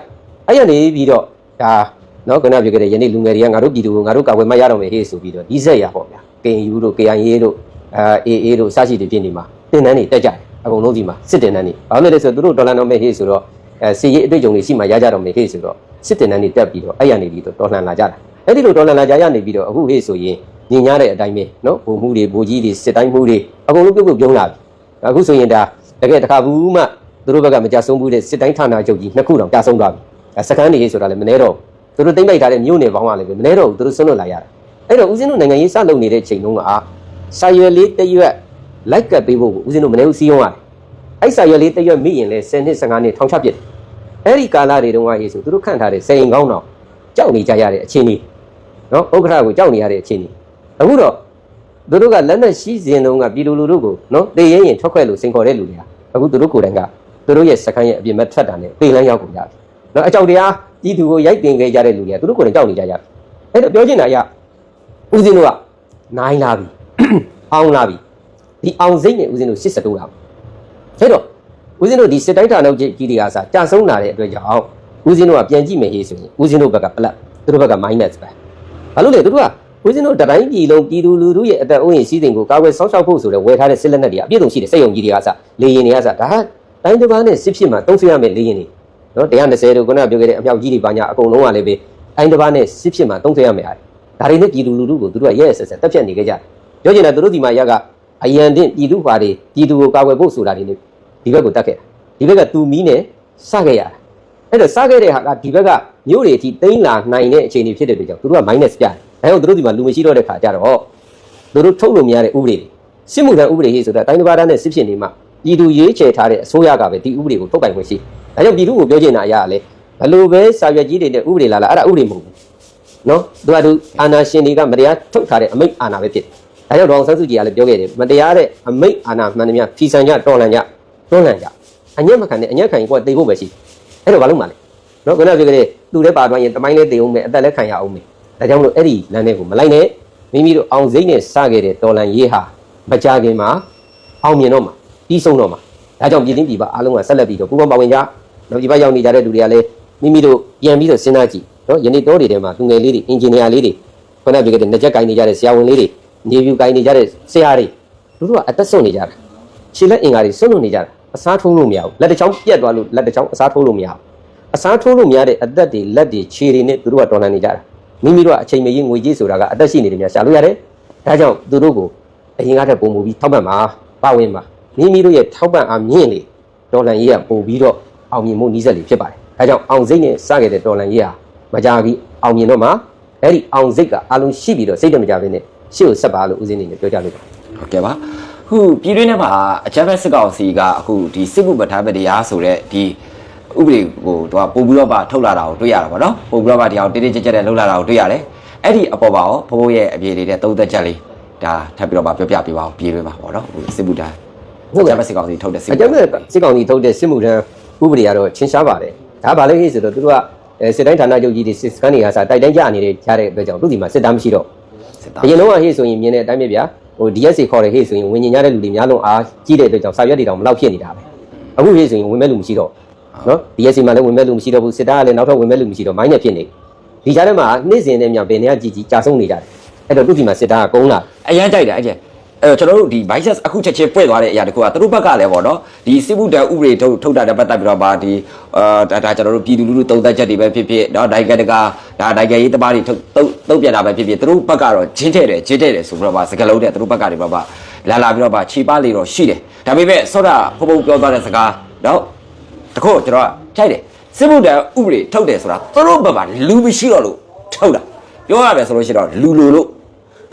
အဲ့ရနေပြီးတော့ဒါနော်ခုနပြောခဲ့တဲ့ယနေ့လူငယ်တွေကငါတို့ပြည်သူကိုငါတို့ကာဝယ်မရတော့မယ်ဟေးဆိုပြီးတော့ဒီဆက်ရပေါ့ဗျာ KNU တို့ KIA တို့အာ AA တို့စရှိတွေဖြစ်နေမှာတင်တန်းတွေတက်ကြတယ်အကုန်လုံးဒီမှာစစ်တင်တန်းတွေဘာလို့လဲဆိုတော့သူတို့ဒေါ်လာတော့မယ်ဟေးဆိုတော့အဲစီရေးအတွေ့အကြုံတွေရှိမှရကြတော့မယ်ဟေးဆိုတော့ စစ်တင်တန်းတွေတက်ပြီးတော့အဲ့ရနေပြီးတော့တော်လှန်လာကြတာအဲ့ဒီလိုတော်လှန်လာကြရနေပြီးတော့အခုဟေးဆိုရင်ညင်ညာတဲ့အတိုင်းပဲနော်ဗိုလ်မှုတွေဗိုလ်ကြီးတွေစစ်တိုင်းမှုတွေအကုန်လုံးပြုတ်ပြုတ်ပြုံးလာပြီအခုဆိုရင်ဒါတကယ်တခါဘူးမှသူတို့ဘက်ကမကြဆုံးဘူးတဲ့စစ်တိုင်းဌာနချုပ်ကြီးနှစ်ခုတောင်ကြဆုံးသွားပြီအဲစကန်တွေဟေးဆိုတာလည်းမနေတော့ဘူးသူတို့တိမ့်လိုက်ထားတဲ့မြို့နယ်ပေါင်းကလည်းပဲမလဲတော့ဘူးသူတို့ဆွန့်လွတ်လာရတာအဲ့တော့ဦးဇင်းတို့နိုင်ငံရေးစလုပ်နေတဲ့ချိန်တုန်းကစာရွက်လေးတစ်ရွက်လိုက်ကပ်ပေးဖို့ကိုဦးဇင်းတို့မလဲဘူးစီးရုံးရတယ်အဲ့စာရွက်လေးတစ်ရွက်မိရင်လဲ10နှစ်15နှစ်ထောင်ချပြစ်တယ် အဲ့ဒီကာလတွေတုန်းကရေးဆိုသူတို့ခန့်ထားတဲ့စိန်ကောင်းတော့ကြောက်နေကြရတဲ့အခြေအနေနော်ဥက္ကဋ္ဌကိုကြောက်နေရတဲ့အခြေအနေအခုတော့သူတို့ကလက်နက်ရှိစဉ်တုန်းကပြည်လူလူတို့ကိုနော်တေရင်ရင်ထွက်ခွဲလို့စင်ခေါ်တဲ့လူတွေကအခုသူတို့ကိုယ်တိုင်ကသူတို့ရဲ့စခန်းရဲ့အပြင်မဲ့ထွက်တာနဲ့ပေလန်းရောက်ကုန်ကြပြီနော်အကြောက်တရားပြည်သူကိုရိုက်တင်ခဲ့ကြတဲ့လူတွေကသူတို့ကိုယ်တိုင်ကြောက်နေကြကြပြီအဲ့တော့ပြောချင်တာကဦးဇင်းတို့ကနိုင်လာပြီအောင်လာပြီဒီအောင်စိတ်နဲ့ဦးဇင်းတို့စစ်စတိုးလာပြီအဲ့တော့ ဦးဇင်းတို့ဒီစစ်တိုင်းဌာနကြီးကြီးတွေကစားကြာဆုံးလာတဲ့အတွက်ကြောင့်ဦးဇင်းတို့ကပြန်ကြည့်မယ်ဟေးဆိုရင်ဦးဇင်းတို့ဘက်က plus သူတို့ဘက်က minus ပဲဘာလို့လဲသူတို့ကဦးဇင်းတို့တတိုင်းပြည်လုံးပြည်သူလူထုရဲ့အသက်အိုးရင်စီးစိမ်ကိုကာကွယ်စောင့်ရှောက်ဖို့ဆိုတဲ့ဝယ်ထားတဲ့စစ်လက်နက်တွေအပြည့်စုံရှိတယ်စက်ရုံကြီးတွေကစားလေရင်တွေကစားဒါတိုင်းတစ်ပါးနဲ့စစ်ဖြစ်မှာတုံးဆွေးရမယ်လေရင်တွေနော်120တို့ခုနကပြောခဲ့တဲ့အမြောက်ကြီးတွေပါညာအကုန်လုံးကလည်းပဲအိုင်းတစ်ပါးနဲ့စစ်ဖြစ်မှာတုံးဆွဲရမယ်ဟာဒါတွေနဲ့ပြည်သူလူထုကိုသူတို့ကရဲရဲဆက်ဆက်တက်ဖြတ်နေကြကြတယ်ပြောချင်တာသူတို့ဒီမှာရက်ကအယံတင်ပြည်သူပါတွေပြည်သူကိုကာကွယ်ဖို့ဆိုတာတွေနဲ့ ဒီဘက်ကိုတက်ခဲ့တာဒီဘက်ကသူမီးနဲ့စခဲ့ရတာအဲ့တော့စခဲ့တဲ့ဟာကဒီဘက်ကမြို့တွေအထိတိမ့်လာနိုင်တဲ့အခြေအနေဖြစ်တဲ့အတွက်ကြောင့်သူတို့က minus ပြတယ်ဒါကြောင့်သူတို့ဒီမှာလူမရှိတော့တဲ့ခါကြတော့သူတို့ထုတ်လို့မရတဲ့ဥပဒေတွေစစ်မှုထမ်းဥပဒေရေးဆိုတာတိုင်းတစ်ပါးတန်းနဲ့စစ်ဖြစ်နေမှပြည်သူရေးချယ်ထားတဲ့အစိုးရကပဲဒီဥပဒေကိုထုတ်ပိုင်ခွင့်ရှိတယ်ဒါကြောင့်ပြည်သူကိုပြောချင်တာအရာကလေဘလို့ပဲစာရွက်ကြီးတွေနဲ့ဥပဒေလာလာအဲ့ဒါဥပဒေမဟုတ်ဘူးနော်သူကသူအာဏာရှင်တွေကမတရားထုတ်ထားတဲ့အမိန့်အာဏာပဲဖြစ်တယ်ဒါကြောင့်ဒေါအောင်ဆန်းစုကြည်ကလည်းပြောခဲ့တယ်မတရားတဲ့အမိန့်အာဏာမှန်သမျှဖီဆန်ကြတော်လန်ကြ တွန်းလှန်ကြအညက်မခံနဲ့အညက်ခံရင်ကိုယ်တေဖို့ပဲရှိအဲ့တော့ဘာလို့မှလဲနော်ခုနကပြောခဲ့တဲ့သူလည်းပါသွားရင်တမိုင်းလေးတေအောင်မယ်အသက်လည်းခံရအောင်မယ်ဒါကြောင့်မလို့အဲ့ဒီလမ်းလေးကိုမလိုက်နဲ့မိမိတို့အောင်စိမ့်နဲ့စခဲ့တဲ့တော်လန်ရေးဟာမကြခင်မှာအောင်မြင်တော့မှာပြီးဆုံးတော့မှာဒါကြောင့်ပြည်သိင်းပြည်ပအားလုံးကဆက်လက်ပြီးတော့ပူးပေါင်းပါဝင်ကြနော်ဒီဘက်ရောက်နေကြတဲ့လူတွေကလည်းမိမိတို့ပြန်ပြီးတော့စဉ်းစားကြည့်နော်ယနေ့တိုးတွေထဲမှာလူငယ်လေးတွေအင်ဂျင်နီယာလေးတွေခုနကပြောခဲ့တဲ့နှစ်ချက်ကင်နေကြတဲ့ဆရာဝန်လေးတွေနေပြူကင်နေကြတဲ့ဆရာတွေသူတို့ကအသက်ဆုံးနေကြတာ ခြေလက်အင်္ဂါတွေဆွတ်လို့နေကြတာအစားထိုးလို့မရဘူးလက်တစ်ချောင်းပြတ်သွားလို့လက်တစ်ချောင်းအစားထိုးလို့မရဘူးအစားထိုးလို့မရတဲ့အသက်တွေလက်တွေခြေတွေနဲ့သူတို့ကတော်လှန်နေကြတာမိမိတို့ကအချိန်မရင်းငွေကြီးဆိုတာကအသက်ရှိနေတယ်များရှာလို့ရတယ်ဒါကြောင့်သူတို့ကိုအရင်ကတည်းကပုံမူပြီးထောက်ပံ့ပါပါဝင်ပါမိမိတို့ရဲ့ထောက်ပံ့အားမြင့်လေတော်လှန်ရေးကပို့ပြီးတော့အောင်မြင်မှုနှီးစက်လေးဖြစ်ပါတယ်ဒါကြောင့်အောင်စိတ်နဲ့စခဲ့တဲ့တော်လှန်ရေးဟာမကြပြီးအောင်မြင်တော့မှအဲ့ဒီအောင်စိတ်ကအလုံးရှိပြီးတော့စိတ်တမကြဘဲနဲ့ရှေ့ကိုဆက်ပါလို့ဦးစင်းနေနဲ့ပြောကြလို့ပါဟုတ်ကဲ့ပါ ခုပြည်တွင်းထဲမှာအကြမ်းဖက်စစ်ကောင်စီကအခုဒီစစ်မှုပဋ္ဌာန်းပတရားဆိုတဲ့ဒီဥပဒေကိုသူကပုံပြီးတော့ပါထုတ်လာတာကိုတွေ့ရတာပေါ့နော်ပုံပြီးတော့ပါဒီအောင်တိတိကျကျနဲ့လှုပ်လာတာကိုတွေ့ရတယ်အဲ့ဒီအပေါ်ပါရောဘိုးဘိုးရဲ့အပြေလေးတဲ့သုံးသက်ချက်လေးဒါထပ်ပြီးတော့ပါပြောပြပေးပါဦးပြည်တွင်းမှာပေါ့နော်ဟိုစစ်မှုထမ်းဟုတ်ကဲ့အကြမ်းဖက်စစ်ကောင်စီထုတ်တဲ့စစ်အမှုကြထမ်းမ်းဖက်စစ်ကောင်စီထုတ်တဲ့စစ်မှုထမ်းဥပဒေကတော့ချင်းရှားပါတယ်ဒါဘာလဲဆိုတော့သူတို့ကအဲစစ်တိုင်းဌာနချုပ်ကြီးတွေစစ်စကန်တွေကစားတိုက်တိုင်းကြနေတဲ့ကြားတဲ့အတွက်ကြောင့်သူဒီမှာစစ်သားမရှိတော့စစ်သားအရင်တော့ဟေ့ဆိုရင်မြင်တဲ့အတိုင်းပဲဗျာ ဟို DSA ခေါ်တဲ့ဟေ့ဆိုရင်ဝင်ညင်ရတဲ့လူတွေများလုံးအားကြီးတဲ့အတွက်ကြောင့်စာရွက်တွေတောင်မလောက်ဖြစ်နေတာပဲအခုဟေ့ဆိုရင်ဝင်မဲ့လူမရှိတော့နော် DSA မှာလည်းဝင်မဲ့လူမရှိတော့ဘူးစစ်သားကလည်းနောက်ထပ်ဝင်မဲ့လူမရှိတော့မိုင်းနဲ့ဖြစ်နေဒီကြားထဲမှာနေ့စဉ်နဲ့မြန်ပင်တွေကကြီးကြီးကြာဆုံးနေကြတယ်အဲ့တော့သူဒီမှာစစ်သားကကုန်းလာအရန်ကြိုက်တယ်အဲ့ကျ အဲ့တော့ကျွန်တော်တို့ဒီ bias အခုချက်ချင်းပွင့်သွားတဲ့အရာတခုကသူတို့ဘက်ကလည်းပေါ့နော်ဒီစစ်မှုတန်းဥပဒေထုတ်ထုတ်တာတဲ့ပတ်သက်ပြီးတော့ပါဒီအာဒါဒါကျွန်တော်တို့ပြည်သူလူထုတုံးသက်ချက်တွေပဲဖြစ်ဖြစ်နော်နိုင်ငံတကာဒါနိုင်ငံရေးတမားတွေထုတ်တုံးတုံးပြတာပဲဖြစ်ဖြစ်သူတို့ဘက်ကတော့ဂျင်းထဲတယ်ဂျင်းထဲတယ်ဆိုပြီးတော့ပါစကလုံးတဲ့သူတို့ဘက်ကနေပါပါလာလာပြီးတော့ပါခြေပါလေတော့ရှိတယ်ဒါပေမဲ့ဆောတာဖုံဖုံပြောသွားတဲ့စကားနော်တခုကျွန်တော်ကကြိုက်တယ်စစ်မှုတန်းဥပဒေထုတ်တယ်ဆိုတာသူတို့ဘက်မှာလူမရှိတော့လို့ထုတ်တာပြောရမယ်ဆိုလို့ရှိရင်တော့လူလိုလို့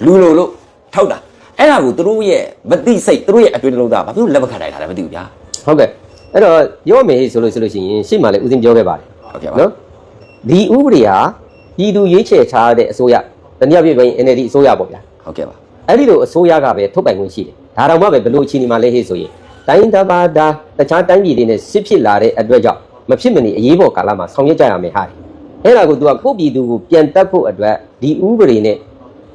လူလိုလို့ထောက်တာ အဲ့ဒါကိုသူတို့ရဲ့မသိစိတ်သူတို့ရဲ့အတွင်းနှလုံးသားဘာဖြစ်လို့လက်မခံနိုင်တာလဲမသိဘူးဗျာဟုတ်ကဲ့အဲ့တော့ပြောမယ်ဆိုလို့ဆိုလို့ရှိရင်ရှေ့မှာလည်းဦးစင်းပြောခဲ့ပါတယ်ဟုတ်ကဲ့ပါနော်ဒီဥပဒေဟာပြည်သူရွေးချယ်ထားတဲ့အစိုးရတနည်းအားဖြင့်ပြောရင် NLD အစိုးရပေါ့ဗျာဟုတ်ကဲ့ပါအဲ့ဒီလိုအစိုးရကပဲထုတ်ပိုင်ခွင့်ရှိတယ်ဒါတော့မှပဲဘယ်လိုအခြေအနေမှာလဲဟေ့ဆိုရင်တိုင်းတစ်ပါးဒါတခြားတိုင်းပြည်တွေနဲ့စစ်ဖြစ်လာတဲ့အတွက်ကြောင့်မဖြစ်မနေအရေးပေါ်ကာလမှာဆောင်ရွက်ကြရမယ်ဟာအဲ့ဒါကို तू ကကိုယ့်ပြည်သူကိုပြန်တက်ဖို့အတွက်ဒီဥပဒေနဲ့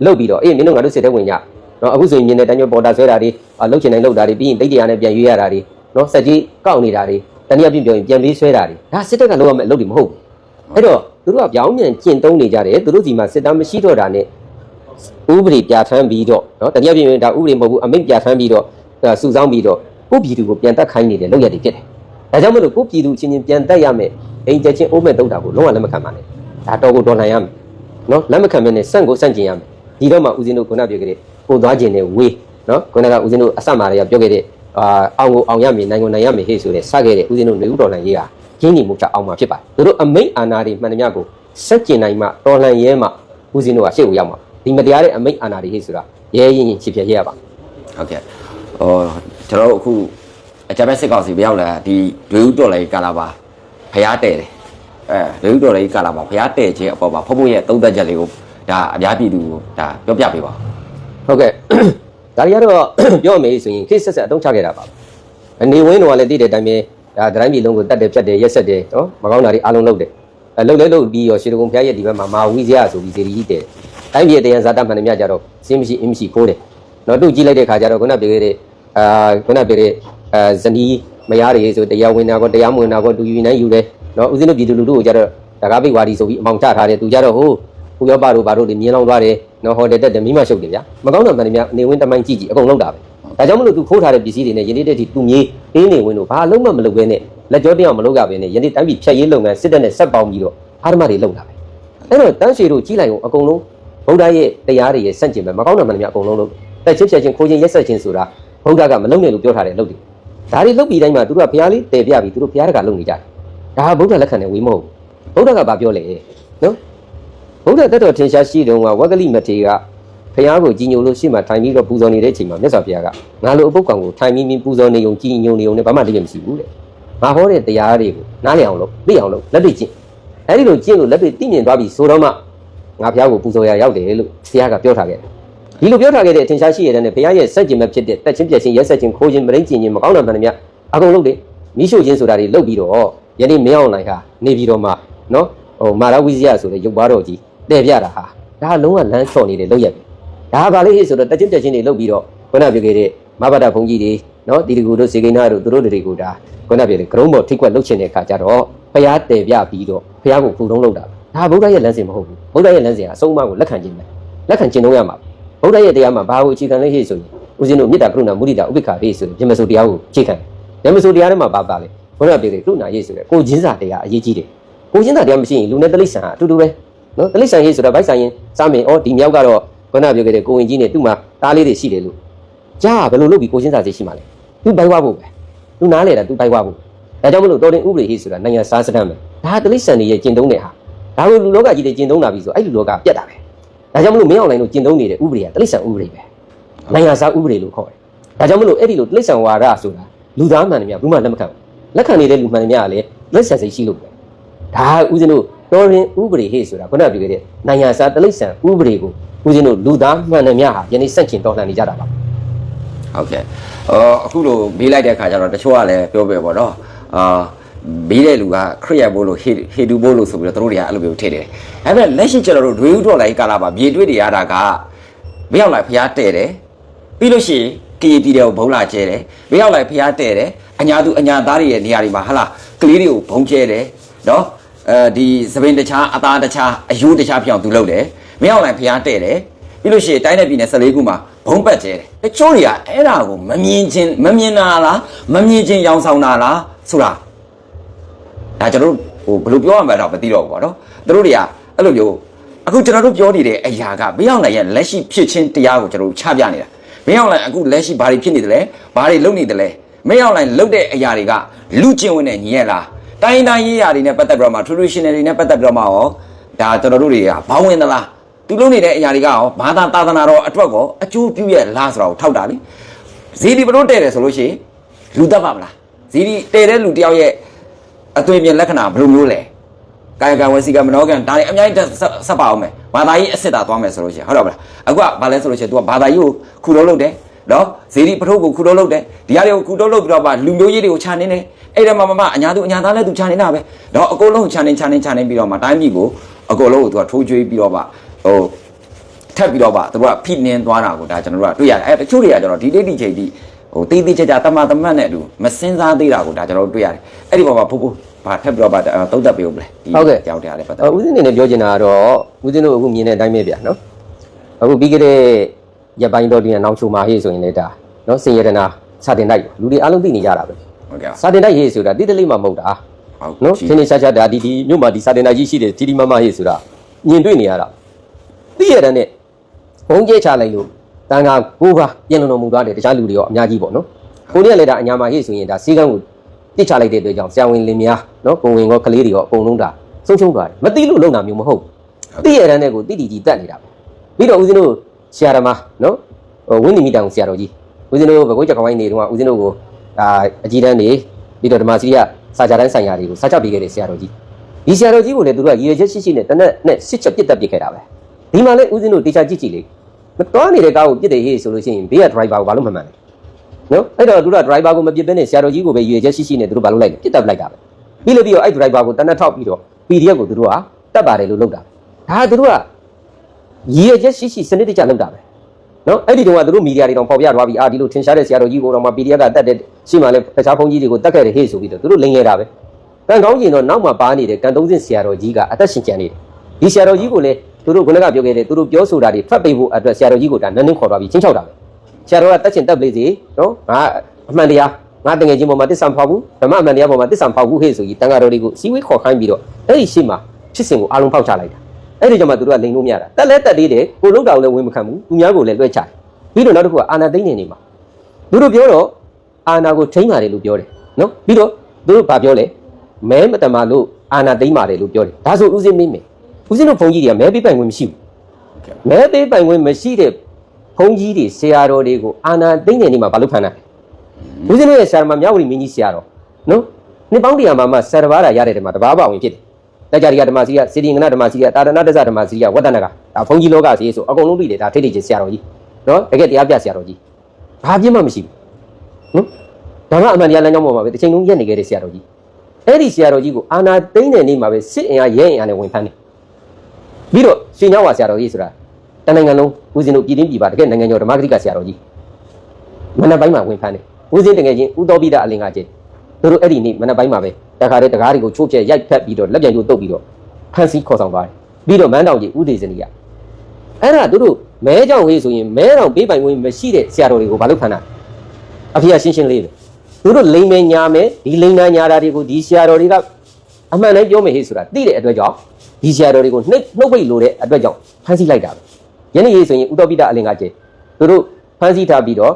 လုပ်ပြီးတော့အေးမင်းတို့ငါတို့စစ်တဲ့ဝင်ကြ နော်အခုဆိုရင်မြင်တဲ့တန်းကျော်ပေါ်တာဆွဲတာတွေလှုပ်ချင်တိုင်းလှုပ်တာတွေပြီးရင်ဒိတ်တရားနဲ့ပြန်ရွေးရတာတွေနော်စက်ကြီးကောက်နေတာတွေတနည်းပြပြောရင်ပြန်လေးဆွဲတာတွေဒါစစ်တပ်ကလုပ်ရမယ့်အလုပ်တွေမဟုတ်ဘူးအဲ့တော့သူတို့ကပြောင်းမြန်ကျင့်သုံးနေကြတယ်သူတို့စီမှာစစ်သားမရှိတော့တာနဲ့ဥပဒေပြဋ္ဌာန်းပြီးတော့နော်တနည်းပြပြောရင်ဒါဥပဒေမဟုတ်ဘူးအမိန့်ပြဋ္ဌာန်းပြီးတော့စုဆောင်းပြီးတော့ကိုပြည်သူကိုပြန်တက်ခိုင်းနေတဲ့လုပ်ရည်တွေဖြစ်တယ်ဒါကြောင့်မလို့ကိုပြည်သူချင်းချင်းပြန်တက်ရမယ်အိမ်ကျချင်းအိုးမဲ့တုတ်တာကိုလုံးဝလက်မခံပါနဲ့ဒါတော့ကိုတော်လှန်ရမယ်နော်လက်မခံမနဲ့စန့်ကိုစန့်ကျင်ရမယ်ဒီတော့မှဦးဇင်းတို့ခုနပြောခဲ့တဲ့ ကိုသွားခြင်းနဲ့ဝေးနော်ခုနကဦးဇင်းတို့အစမှာတည်းကပြောခဲ့တဲ့အာအောင်ကိုအောင်ရမည်နိုင်ငံနိုင်ရမည်ဟေ့ဆိုတဲ့စခဲ့တဲ့ဦးဇင်းတို့နေဦးတော်လှန်ရေးဟာရင်းနှီးမှုကြောင့်အောင်မှာဖြစ်ပါတယ်တို့အမိတ်အာဏာတွေမှန်သမျှကိုစက်ကျင်နိုင်မှတော်လှန်ရဲမှဦးဇင်းတို့ကရှေ့ကိုရောက်မှာဒီမတရားတဲ့အမိတ်အာဏာတွေဟေ့ဆိုတာရဲရင်ရင်ချစ်ဖြဲရရပါဟုတ်ကဲ့ဟောကျွန်တော်တို့အခုအကြမ်းဖက်စစ်ကောင်စီပြောက်လာဒီဒွေဦးတော်လည်းကာလာပါဖျားတဲ့တယ်အဲဒွေဦးတော်လည်းကာလာပါဖျားတဲ့ခြင်းအပေါ်မှာဖုံဖုံရဲ့သုံးသက်ချက်လေးကိုဒါအများပြည်သူကိုဒါပြောပြပေးပါ ဟုတ်ကဲ့ဒါတွေကတော့ပြောမယ်ဆိုရင်ခေတ်ဆက်ဆက်အသုံးချခဲ့တာပါအနေဝင်းတော်ကလည်းသိတဲ့အတိုင်းပဲဒါတိုင်းပြည်လုံးကိုတတ်တယ်ဖြတ်တယ်ရက်ဆက်တယ်နော်မကောင်းတာတွေအားလုံးလုပ်တယ်အဲလုပ်လဲလုပ်ပြီးရောရှေးတကုံဖျားရဲ့ဒီဘက်မှာမာဝီစရာဆိုပြီးစီရီကြီးတယ်တိုင်းပြည်တရားဇာတမှန်တယ်မြကြတော့စင်းမရှိအင်းမရှိခိုးတယ်နော်သူ့ကြည့်လိုက်တဲ့ခါကျတော့ခုနပြောခဲ့တဲ့အာခုနပြောတဲ့အာဇနီးမယားတွေဆိုတရားဝင်တာကောတရားမဝင်တာကောတူယူနိုင်ယူတယ်နော်ဦးဇင်းတို့ပြည်သူလူထုကိုကြတော့ဒါကားပိတ်ဝါဒီဆိုပြီးအမောင်ချထားတယ်သူကြတော့ဟိုး ဟိုရောပါတို့ဘာတို့တွေမြင်းလောင်းသွားတယ်နော်ဟိုတယ်တက်တယ်မိမရှုပ်တယ်ဗျာမကောင်းတာမှန်တယ်များနေဝင်တမိုင်းကြည့်ကြည့်အကုန်လုံးတာပဲဒါကြောင့်မလို့သူခိုးထားတဲ့ပစ္စည်းတွေနဲ့ယနေ့တည်းဒီသူမြေးတင်းနေဝင်တို့ဘာလုံးမမလုပ်ဘဲနဲ့လက်ကြောတရားမလုပ်ရဘဲနဲ့ယနေ့တိုင်းပြည်ဖြတ်ရေးလုပ်ငန်းစစ်တပ်နဲ့ဆက်ပေါင်းပြီးတော့အာရမတွေလုပ်တာပဲအဲ့တော့တန်းရှည်တို့ကြီးလိုက်အောင်အကုန်လုံးဗုဒ္ဓရဲ့တရားတွေရဲ့စန့်ကျင်ပဲမကောင်းတာမှန်တယ်များအကုန်လုံးလုပ်တက်ချင်းဖြတ်ချင်းခိုးချင်းရက်ဆက်ချင်းဆိုတာဗုဒ္ဓကမလုပ်နဲ့လို့ပြောထားတဲ့အလုပ်တွေဒါတွေလုပ်ပြီးတိုင်းမှာသူတို့ကဘုရားလေးတည်ပြပြီးသူတို့ဘုရားတကလုပ်နေကြတယ်ဒါဟာဗုဒ္ဓလက်ခံတဲ့ဝေမဟုတ်ဘူးဗုဒ္ဓကဘာပြောလဲနော် ဘုရားတက်တော်ထင်ရှားရှိတုန်းကဝဂလိမထေကဖះကိုကြီးညိုလို့ရှိမှထိုင်ပြီးတော့ပူဇော်နေတဲ့အချိန်မှာမြတ်စွာဘုရားကငါလိုအပုပ်ကောင်ကိုထိုင်ပြီးပြီးပူဇော်နေုံကြီးညိုနေုံနဲ့ဘာမှတည်းမရှိဘူးတဲ့ငါဟောတဲ့တရားတွေကိုနားလည်အောင်လုပ်သိအောင်လုပ်လက်တွေ့ကျင့်အဲဒီလိုကျင့်လို့လက်တွေ့သိမြင်သွားပြီဆိုတော့မှငါဘုရားကိုပူဇော်ရရောက်တယ်လို့ဘုရားကပြောထားခဲ့တယ်ဒီလိုပြောထားခဲ့တဲ့အထင်ရှားရှိရတဲ့နဲ့ဘုရားရဲ့စက်ကျင်မဲ့ဖြစ်တဲ့တက်ချင်းပြက်ချင်းရက်ဆက်ချင်းခိုးချင်းမရင်းကျင်ချင်းမကောင်းတာမှန်တယ်မြတ်အကုန်လုပ်တယ်မိရှုချင်းဆိုတာတွေလုပ်ပြီးတော့ယနေ့မင်းအောင်လိုက်ဟာနေပြီးတော့မှနော်ဟိုမာရဝိဇ္ဇယဆိုတဲ့ရုပ်ပွားတော်ကြီး တဲ့ပြတာဟာဒါကလုံးဝလမ်းချော်နေတယ်လုပ်ရက်ပဲဒါကဘာလေးဟိဆိုတော့တက်ချင်းတက်ချင်းတွေလုပ်ပြီးတော့ခုနပြောခဲ့တဲ့မဘာဒဘုံကြီးတွေနော်ဒီတကူတို့စေကိန်းသားတို့သူတို့တွေကိုဒါခုနပြောတဲ့ဂရုံးပေါ်ထိကွက်လှုပ်ချင်တဲ့ခါကျတော့ဘုရားတည်ပြပြီးတော့ဘုရားကိုပူတုံးလုပ်တာဒါဗုဒ္ဓရဲ့လမ်းစဉ်မဟုတ်ဘူးဗုဒ္ဓရဲ့လမ်းစဉ်ကအဆုံးအမကိုလက်ခံခြင်းပဲလက်ခံခြင်းတော့ရမှာဗုဒ္ဓရဲ့တရားမှာဘာကိုအခြေခံလဲဟိဆိုရင်ဦးဇင်းတို့မေတ္တာကရုဏာမုဒိတာဥပိ္ပခာဟိဆိုရင်ပြမစိုးတရားကိုအခြေခံတယ်ပြမစိုးတရားထဲမှာဘာပါလဲခုနပြောတဲ့ကရုဏာဟိဆိုတဲ့ကိုချင်းစာတရားအရေးကြီးတယ်ကိုချင်းစာတရားမရှိရင်လူနဲ့တိရစ္ဆာန်အတူတူပဲ နော်တိရစ္ဆာန်ဟိဆိုတာဗိုက်ဆိုင်ရင်စားမယ်ဩဒီမြောက်ကတော့ခုနပြောခဲ့တဲ့ကိုဝင်ကြီးနဲ့သူ့မှာတားလေးတွေရှိတယ်လို့ကြားကဘယ်လိုလုပ်ပြီးကိုချင်းစာစိတ်ရှိမှာလဲသူဘိုက်ဝဖို့ပဲသူနားလေတာသူဘိုက်ဝဖို့ဒါကြောင့်မလို့တော်တင်ဥပဒေဟိဆိုတာနိုင်ငံစားစတမ်းပဲဒါဟာတိရစ္ဆာန်တွေရဲ့ကျင့်သုံးတဲ့ဟာဒါကိုလူလောကကြီးတွေကျင့်သုံးတာပြီဆိုအဲ့လူလောကပြတ်တာပဲဒါကြောင့်မလို့မင်းအောင်လိုင်းတို့ကျင့်သုံးနေတဲ့ဥပဒေကတိရစ္ဆာန်ဥပဒေပဲနိုင်ငံစားဥပဒေလို့ခေါ်တယ်ဒါကြောင့်မလို့အဲ့ဒီလိုတိရစ္ဆာန်ဝါဒဆိုတာလူသားမှန်တယ်များဘူးမှလက်မခံဘူးလက်ခံနေတဲ့လူမှန်တယ်များကလည်းလက်ဆန်စိတ်ရှိလို့ပဲဒါဥစဉ်တို့ တော်ရင်ဥပဒေဟေ့ဆိုတာခုနကပြောခဲ့တဲ့နိုင်ငံစားတိရစ္ဆာန်ဥပဒေကိုဥစဉ်တို့လူသားမှန်တယ်များဟာယနေ့စန့်ကျင်တော်လှန်နေကြတာပါဟုတ်ကဲ့အော်အခုလိုမေးလိုက်တဲ့အခါကျတော့တချို့ကလည်းပြောပြပေါ့နော်အာမေးတဲ့လူကခရိယဘိုးလို့ဟေဟေတူဘိုးလို့ဆိုပြီးတော့တို့တွေကအဲ့လိုမျိုးထည့်တယ်ဒါပေမဲ့လက်ရှိကျွန်တော်တို့ဒွေဦးတော်လိုက်ကာလာမှာမြေတွေ့တွေရတာကမရောက်လိုက်ဖျားတဲ့တယ်ပြီးလို့ရှိရင်ကီပြည်တယ်ကိုဘုံလာကျဲတယ်မရောက်လိုက်ဖျားတဲ့တယ်အညာသူအညာသားတွေရဲ့နေရာတွေမှာဟာလားကလေးတွေကိုဘုံကျဲတယ်နော် အဲဒီသပင်တခြားအသားတခြားအယိုးတခြားပြောင်းသူလုပ်တယ်မရောက်လိုက်ဖျားတဲ့တယ်ပြီးလို့ရှိရင်တိုင်းတဲ့ပြည်နယ်14ခုမှာဘုံပတ်ကျဲတယ်တချို့တွေကအဲ့ဒါကိုမမြင်ချင်းမမြင်တာလားမမြင်ချင်းရောင်ဆောင်တာလားဆိုတာဒါကျွန်တော်တို့ဟိုဘယ်လိုပြောရမှာတော့မသိတော့ဘူးပေါ့နော်သူတို့တွေကအဲ့လိုမျိုးအခုကျွန်တော်တို့ပြောနေတဲ့အရာကမရောက်နိုင်ရဲ့လက်ရှိဖြစ်ချင်းတရားကိုကျွန်တော်တို့ချပြနေတာမရောက်နိုင်အခုလက်ရှိဘာတွေဖြစ်နေတယ်လဲဘာတွေလုပ်နေတယ်လဲမရောက်နိုင်လုပ်တဲ့အရာတွေကလူကျင်ဝင်တဲ့ညီရလား တိုင်းတိုင်းရေးရာတွေနဲ့ပတ်သက်ပြီးတော့မှ traditional တွေနဲ့ပတ်သက်ပြီးတော့မှရောဒါကျွန်တော်တို့တွေကဘောင်းဝင်သလားသူလုပ်နေတဲ့အရာတွေကရောဘာသာသာသနာတော်အတွက်ကောအကျိုးပြုရဲ့လားဆိုတော့ထောက်တာလေဇီဒီဘလို့တဲ့တယ်ဆိုလို့ရှိရင်လူတတ်ပါမလားဇီဒီတဲ့တဲ့လူတယောက်ရဲ့အသွင်ပြင်လက္ခဏာဘယ်လိုမျိုးလဲကာယကံဝစီကံမနောကံဒါတွေအများကြီးဆက်ဆက်ပါအောင်မယ်ဘာသာရေးအစ်စ်တာသွားမယ်ဆိုလို့ရှိရင်ဟုတ်တော့မလားအခုကဘာလဲဆိုလို့ရှိရင် तू ကဘာသာရေးကိုခုလုံးလုပ်တယ်နော်ဇေဒီပထုပ်ကိုခုလုံးလုပ်တယ်ဒီဟာတွေကိုခုလုံးလုပ်ပြီးတော့မှလူမျိုးရေးတွေကိုခြံနေတယ် အဲ့ဒါမှမမအညာသူအညာသားလည်း तू ခြံနေတာပဲနော်အကုန်လုံးခြံနေခြံနေခြံနေပြီးတော့မှတိုင်းပြည်ကိုအကုန်လုံးကို तू ကထိုးကျွေးပြီးတော့မှဟိုထပ်ပြီးတော့ပါသူတို့ကဖိနှင်းသွားတာကိုဒါကျွန်တော်တို့ကတွေ့ရတယ်အဲတချို့တွေကကျွန်တော်ဒီတိတ်တိချိန်တိဟိုတေးသေးချာချာတမတမတ်နဲ့အတူမစင်းစားသေးတာကိုဒါကျွန်တော်တို့တွေ့ရတယ်အဲ့ဒီပေါ်မှာဖိုးဖိုးဘာထပ်ပြီးတော့ပါတုတ်တက်ပေးဦးမလဲဒီဟုတ်ကဲ့ကြောက်တရားလေးပတ်သက်အဲဦးစင်းအနေနဲ့ပြောချင်တာကတော့ဦးစင်းတို့အခုမြင်တဲ့အတိုင်းပဲဗျာနော်အခုပြီးကြတဲ့ရပိုင်းတော်တင်အောင်ချုံမာဟေးဆိုရင်လည်းဒါနော်စင်ရတနာစာတင်တိုက်လူတွေအားလုံးသိနေကြတာပဲ ဟုတ်ကဲ့စာတင်တိုက်ဟေးဆိုတာတိတိလေးမှမဟုတ်တာဟုတ်နော်ရှိသင်နေရှားရှားဒါဒီဒီမြို့မှာဒီစာတင်တိုက်ကြီးရှိတယ်တီတီမမဟေးဆိုတာညင်တွေ့နေရတာသိရတဲ့နဲ့ဘုံကျဲချလိုက်လို့တန်ခါကိုးပါပြင်လုံတော်မူသွားတယ်တခြားလူတွေရောအများကြီးပေါ့နော်ကိုနေ့ကလည်းဒါအညာမှာဟေးဆိုရင်ဒါစီကံကိုတစ်ချလိုက်တဲ့အတွက်ကြောင့်ဆရာဝန်လင်များနော်ကိုဝင်ကောကလေးတွေရောအကုန်လုံးဒါဆုံးရှုံးသွားတယ်မသိလို့လုံတာမျိုးမဟုတ်ဘူးတိရတဲ့နဲ့ကိုတိတိကြီးတက်နေတာပဲပြီးတော့ဦးဇင်းတို့ဆရာတော်မနော်ဟိုဝင်းနီမီတန်ကိုဆရာတော်ကြီးဦးဇင်းတို့ဘကိုးချက်ခေါင်းနေတုန်းကဦးဇင်းတို့ကို ဒါအကြီးတန်းနေပြီးတော့ဓမ္မစီရစာကြတိုင်းဆိုင်ရာတွေကိုစာချပေးခဲ့တဲ့ဆရာတော်ကြီးဒီဆရာတော်ကြီးကိုလည်းသူတို့ကရည်ရွယ်ချက်ရှိရှိနဲ့တနက်နဲ့စစ်ချက်ပြစ်တက်ပြစ်ခဲ့တာပဲဒီမှာလည်းဦးဇင်းတို့တေချာကြည့်ကြည့်လေမတော်နေတဲ့ကားကိုပြစ်တယ်ဟေးဆိုလို့ရှိရင်ဘေးက driver ကိုဘာလို့မမှန်လဲနော်အဲ့တော့သူတို့က driver ကိုမပြစ်ဘဲနဲ့ဆရာတော်ကြီးကိုပဲရည်ရွယ်ချက်ရှိရှိနဲ့သူတို့ဘာလို့လိုက်လဲပြစ်တက်လိုက်တာပဲပြီးလို့ပြီးတော့အဲ့ driver ကိုတနက်ထောက်ပြီးတော့ PDF ကိုသူတို့ကတတ်ပါတယ်လို့လုပ်တာဒါကသူတို့ကရည်ရချက်ရှိရှိစနစ်တကျလုပ်တာပဲ နော်အဲ့ဒီတုန်းကသူတို့မီဒီယာတွေတောင်ပေါ်ပြသွားပြီးအာဒီလိုထင်ရှားတဲ့ဆရာတော်ကြီးကိုတော့မှ PDF ကတတ်တဲ့ရှိမှလည်းတခြားဘုန်းကြီးတွေကိုတတ်ခဲ့တယ်ဟေ့ဆိုပြီးတော့သူတို့လိန်ခဲ့တာပဲကံကောင်းကျင်တော့နောက်မှပါနေတဲ့ကံသုံးစင်ဆရာတော်ကြီးကအသက်ရှင်ကျန်နေတယ်ဒီဆရာတော်ကြီးကိုလည်းသူတို့ခုနကပြောခဲ့တဲ့သူတို့ပြောဆိုတာတွေဖတ်ပေးဖို့အတွက်ဆရာတော်ကြီးကိုဒါနန်းနင်းခေါ်သွားပြီးချင်းချောက်တာပဲဆရာတော်ကတက်ချင်တက်ပလေးစီနော်ငါအမှန်တရားငါတငယ်ချင်းပေါ်မှာတစ္ဆံဖောက်ဘူးဓမ္မအမှန်တရားပေါ်မှာတစ္ဆံဖောက်ဘူးဟေ့ဆိုပြီးတန်ဃာတော်တွေကိုစီဝေးခေါ်ခိုင်းပြီးတော့အဲ့ဒီရှေ့မှာဖြစ်စဉ်ကိုအားလုံးဖောက်ချလိုက်တာ အဲ့ဒီကြောင့်မှသူတို့ကလိန်လို့မရတာတက်လဲတက်သေးတယ်ကိုလုံးတောင်လည်းဝင်မခံဘူးသူများကိုလည်းလွှဲချတယ်ပြီးတော့နောက်တစ်ခုကအာနာသိမ့်နေနေမှာသူတို့ပြောတော့အာနာကိုထိမ့်ပါတယ်လို့ပြောတယ်နော်ပြီးတော့သူတို့ဗာပြောလဲမဲမတမာလို့အာနာသိမ့်ပါတယ်လို့ပြောတယ်ဒါဆိုဦးစင်းမင်းမယ်ဦးစင်းတို့ဘုန်းကြီးတွေကမဲပေးပိုင်ဝင်မရှိဘူးမဲပေးပိုင်ဝင်မရှိတဲ့ဘုန်းကြီးတွေဆရာတော်တွေကိုအာနာသိမ့်နေနေမှာဘာလို့ဖန်တာလဲဦးစင်းတို့ရဲ့ဆရာမမြဝတီမင်းကြီးဆရာတော်နော်နှစ်ပေါင်းတရာမှာမှဆရာတစ်ပါးတာရတဲ့တည်းမှာတပါးပါဝင်ဖြစ်တယ် တကြရိကဓမ္မစီကစေတီငနဓမ္မစီကတာရဏတစ္ဆဓမ္မစီကဝတ္တနကဒါဘုန်းကြီးလောကစီဆိုအကုန်လုံးသိတယ်ဒါထိတ်ထိတ်ချင်းဆရာတော်ကြီးနော်တကယ်တရားပြဆရာတော်ကြီးဘာပြစ်မှမရှိဘူးနော်ဒါမှအမှန်တရားလမ်းကြောင်းပေါ်မှာပဲတစ်ချိန်လုံးရက်နေခဲ့တဲ့ဆရာတော်ကြီးအဲ့ဒီဆရာတော်ကြီးကိုအာနာသိမ့်တဲ့နေ့မှာပဲစစ်အင်အားရဲအင်အားနဲ့ဝင်ဖမ်းတယ်ပြီးတော့ရှင်ညောင်းဝါဆရာတော်ကြီးဆိုတာတနိုင်ငံလုံးဦးဇင်းတို့ပြည်တင်းပြည်ပါတကယ်နိုင်ငံကျော်ဓမ္မဂတိကဆရာတော်ကြီးမနက်ပိုင်းမှာဝင်ဖမ်းတယ်ဦးဇင်းတကယ်ချင်းဦးတော်ပိဒအလင်္ကာကျင်း သူတို့အဲ့ဒီနေ့မနက်ပိုင်းမှာပဲတခါတည်းတကားတွေကိုချိုးပြဲရိုက်ဖက်ပြီးတော့လက်ပြန်ကျိုးတုပ်ပြီးတော့ဖန်စီခေါ်ဆောင်သွားတယ်ပြီးတော့မန်းတောင်ကြီးဥဒေဇနီကအဲ့ဒါတို့တို့မဲကြောင်ဝေးဆိုရင်မဲတောင်ပေးပိုင်ဝင်မရှိတဲ့ဆရာတော်တွေကိုဘာလို့ဖန်တာအဖေကရှင်းရှင်းလေးပဲတို့တို့လိမ့်မယ်ညာမယ်ဒီလိမ့်နာညာတာတွေကိုဒီဆရာတော်တွေကအမှန်တိုင်းပြောမယ်ဟေ့ဆိုတာသိတဲ့အတွက်ကြောင့်ဒီဆရာတော်တွေကိုနှိပ်နှုတ်ပိတ်လို့တဲ့အတွက်ကြောင့်ဖန်စီလိုက်တာပဲယနေ့ရေးဆိုရင်ဥတော်ပိတအလင်္ကာကျေတို့တို့ဖန်စီထားပြီးတော့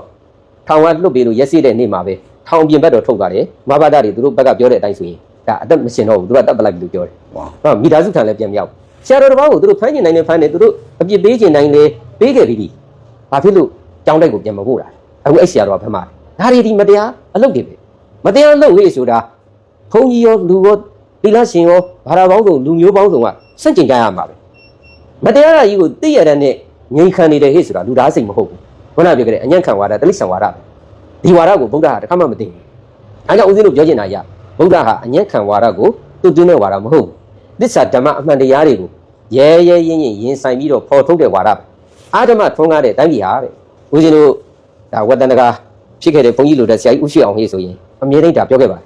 ထောင်ကလွတ်ပြီးလို့ရက်စီတဲ့နေ့မှာပဲ ထောင်ပြင်ဘက်တော့ထုတ်သွားတယ်မဘာသာတွေတို့ဘက်ကပြောတဲ့အတိုင်းဆိုရင်ဒါအသက်မရှင်တော့ဘူးတို့ကတတ်ပလိုက်ပြီလို့ပြောတယ်ဝါဟောမိသားစုထံလည်းပြန်မြောက်ဆရာတော်တစ်ပါးကိုသူတို့ဖမ်းကျင်နိုင်တယ်ဖမ်းတယ်သူတို့အပြစ်ပေးကျင်နိုင်လေပေးခဲ့ပြီးပြီဘာဖြစ်လို့ကြောင်းတိုက်ကိုပြန်မပို့တာလဲအခုအဲ့ဆရာတော်ကဖမ်းပါတယ်ဒါတွေဒီမတရားအလုပ်တွေပဲမတရားလုပ်ဟေ့ဆိုတာဘုန်းကြီးရောလူရောဒီလားရှင်ရောဘာသာပေါင်းစုံလူမျိုးပေါင်းစုံကစန့်ကျင်ကြရမှာပဲမတရားတာကြီးကိုသိရတဲ့နဲ့ငြိမ်ခံနေတယ်ဟေ့ဆိုတာလူသားစိတ်မဟုတ်ဘူးခုနပြောခဲ့တဲ့အညံ့ခံဝါဒတလိဆံဝါဒပဲ ဒီဝါဒကိုဗုဒ္ဓဟာတစ်ခါမှမသိဘူးအဲကြောင့်ဦးဇင်းတို့ပြောချင်တာရဗုဒ္ဓဟာအညံ့ခံဝါဒကိုသူ့တွင်းတဲ့ဝါဒမဟုတ်ဘူးသစ္စာဓမ္မအမှန်တရားတွေကိုရဲရဲရင်းရင်းရင်ဆိုင်ပြီးတော့ပေါ်ထုတ်တဲ့ဝါဒပဲအာဓမ္မထွန်းကားတဲ့တိုင်းပြည်ဟာတဲ့ဦးဇင်းတို့ဒါဝတ္တနကဖြစ်ခဲ့တဲ့ဘုန်းကြီးလိုတဲ့ဆရာကြီးဦးရှိအောင်ဟေးဆိုရင်အမြဲတမ်းဒါပြောခဲ့ပါတယ်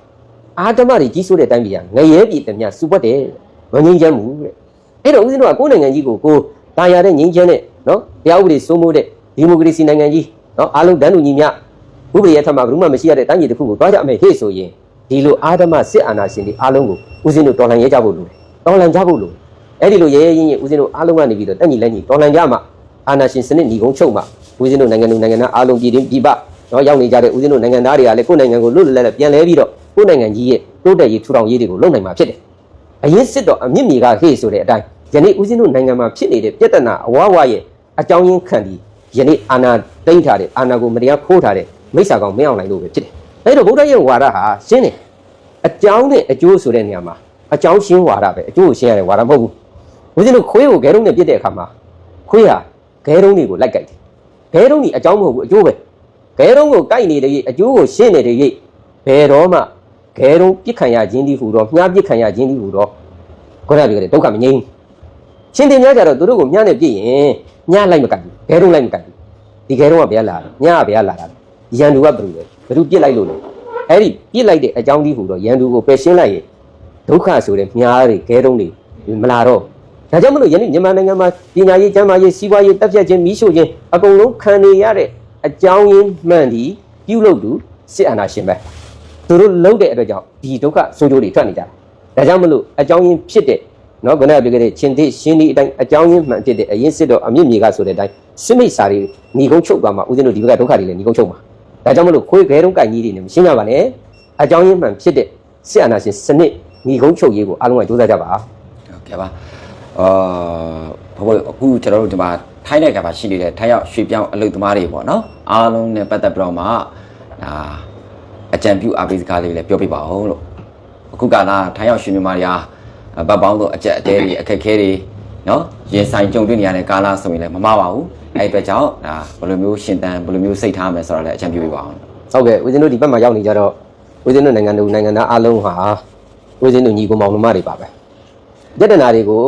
အာဓမ္မတွေကြီးစိုးတဲ့အတိုင်းပြည်ကငရဲပြည်တည်းများစူပွက်တယ်မငြိမ်းချမ်းဘူးတဲ့အဲ့တော့ဦးဇင်းတို့ကကိုယ်နိုင်ငံကြီးကိုကိုတာယာတဲ့ငြိမ်းချမ်းတဲ့နော်တရားဥပဒေစိုးမိုးတဲ့ဒီမိုကရေစီနိုင်ငံကြီးနော်အားလုံးတန်းတူညီမျှ ဥပဒေရဲ့ထက်မှဘယ်သူမှမရှိရတဲ့တိုင်းပြည်တစ်ခုကိုတွားကြမယ်ဟေ့ဆိုရင်ဒီလိုအာဓမ္မစစ်အာဏာရှင်တွေအားလုံးကိုဦးဇင်းတို့တော်လှန်ရဲကြဖို့လိုတယ်တော်လှန်ကြဖို့လိုတယ်အဲ့ဒီလိုရဲရဲရင်းရင်းဦးဇင်းတို့အားလုံးကနေပြီးတော့တက်ညီလက်ညီတော်လှန်ကြမှာအာဏာရှင်စနစ်ညီကုန်းချုပ်မှာဦးဇင်းတို့နိုင်ငံလူနိုင်ငံသားအားလုံးပြည်တွင်းပြည်ပနော်ရောက်နေကြတဲ့ဦးဇင်းတို့နိုင်ငံသားတွေကလည်းကိုယ်နိုင်ငံကိုလွတ်လွတ်လပ်လပ်ပြန်လဲပြီးတော့ကိုယ်နိုင်ငံကြီးရဲ့တိုးတက်ရေးထူထောင်ရေးတွေကိုလုပ်နိုင်မှာဖြစ်တယ်အရင်စစ်တော့အမြင့်မြေကဟေ့ဆိုတဲ့အတိုင်းယနေ့ဦးဇင်းတို့နိုင်ငံမှာဖြစ်နေတဲ့ပြဿနာအဝဝရဲ့အကြောင်းရင်းခံပြီးယနေ့အာဏာသိမ်းထားတဲ့အာဏာကိုမတရားခိုးထားတဲ့ မိစ္ဆာကောင်မင်းအောင်နိုင်လို့ပဲဖြစ်တယ်။အဲဒီတော့ဗုဒ္ဓရဲ့ဝါဒဟာရှင်းတယ်။အကြောင်းနဲ့အကျိုးဆိုတဲ့နေရာမှာအကြောင်းရှင်းဝါဒပဲအကျိုးကိုရှင်းရတဲ့ဝါဒမဟုတ်ဘူး။ဦးဇင်းတို့ခွေးကိုဂဲတုံးနဲ့ပြစ်တဲ့အခါမှာခွေးဟာဂဲတုံးတွေကိုလိုက်ကြိုက်တယ်။ဂဲတုံးကြီးအကြောင်းမဟုတ်ဘူးအကျိုးပဲ။ဂဲတုံးကိုကြိုက်နေတဲ့ကြီးအကျိုးကိုရှင်းနေတဲ့ကြီးဘယ်တော့မှဂဲတုံးပြစ်ခံရခြင်းဒီဟူတော့မြားပြစ်ခံရခြင်းဒီဟူတော့ခေါင်းရပြောတယ်ဒုက္ခမငြိမ်းဘူးရှင်တင်များကြတော့သူတို့ကိုမြနဲ့ပြည့်ရင်ညလိုက်မကတ်ဘူးခဲတုံးလိုက်မကတ်ဘူးဒီခဲတုံးကဘယ်လာတာညကဘယ်လာတာ ရန်သူကဘယ်လိုလဲဘယ်သူပြစ်လိုက်လို့လဲအဲ့ဒီပြစ်လိုက်တဲ့အကြောင်းဒီဟူတော့ရန်သူကိုပယ်ရှင်းလိုက်ရင်ဒုက္ခဆိုတဲ့မြားတွေခဲတုံးတွေမလာတော့ဒါကြောင့်မလို့ယနေ့မြန်မာနိုင်ငံမှာပညာရေးကျန်းမာရေးစီးပွားရေးတက်ပြတ်ခြင်းမီးရှို့ခြင်းအကုန်လုံးခံနေရတဲ့အကြောင်းရင်းမှန်ဒီပြုလုပ်သူစစ်အာဏာရှင်ပဲသူတို့လုံးတဲ့အတွက်ကြောင့်ဒီဒုက္ခဆိုးကျိုးတွေထွက်နေကြတယ်ဒါကြောင့်မလို့အကြောင်းရင်းဖြစ်တဲ့နော်ခုနကပြောခဲ့တဲ့ချင်းတိရှင်းဒီအတိုင်းအကြောင်းရင်းမှန်ဖြစ်တဲ့အရင်စစ်တော့အမြင့်မြေကဆိုတဲ့အတိုင်းစစ်မိတ်စာတွေညီကုန်းချုပ်သွားမှာဦးဇင်းတို့ဒီဘက်ကဒုက္ခတွေလည်းညီကုန်းချုပ်မှာ ဒါကြောင့်မလို့ခွေးခဲတုံးကြိုင်ကြီးတွေနဲ့မရှင်းကြပါနဲ့အကြောင်းရင်းမှန်ဖြစ်တဲ့စစ်အာဏာရှင်စနစ်ညီကုန်းချုပ်ရေးကိုအားလုံးကကြိုးစားကြပါဟုတ်ကဲ့ပါအာဘဘအခုကျွန်တော်တို့ဒီမှာထိုင်းနိုင်ငံမှာရှိနေတဲ့ထိုင်းရောက်ရွှေပြောင်းအလုပ်သမားတွေပေါ့နော်အားလုံးနဲ့ပတ်သက်ပြီးတော့မှဒါအကြံပြုအားပေးစကားလေးလည်းပြောပြပါဦးလို့အခုကလာထိုင်းရောက်ရွှေမြန်မာတွေဟာဗတ်ပေါင်းတို့အကြက်အတဲတွေအခက်အခဲတွေနော်ရင်ဆိုင်ကြုံတွေ့နေရတဲ့ကာလဆိုရင်လည်းမမပါဘူး အဲ့ဒီအတွက်ကြောင့်ဒါဘယ်လိုမျိုးရှင်တန်ဘယ်လိုမျိုးစိတ်ထားမယ်ဆိုတော့လည်းအကြံပြုပြပါအောင်ဟုတ်ကဲ့ဦးဇင်းတို့ဒီဘက်မှာရောက်နေကြတော့ဦးဇင်းတို့နိုင်ငံသူနိုင်ငံသားအားလုံးဟာဦးဇင်းတို့ညီကိုမောင်နှမတွေပါပဲယတနာတွေကို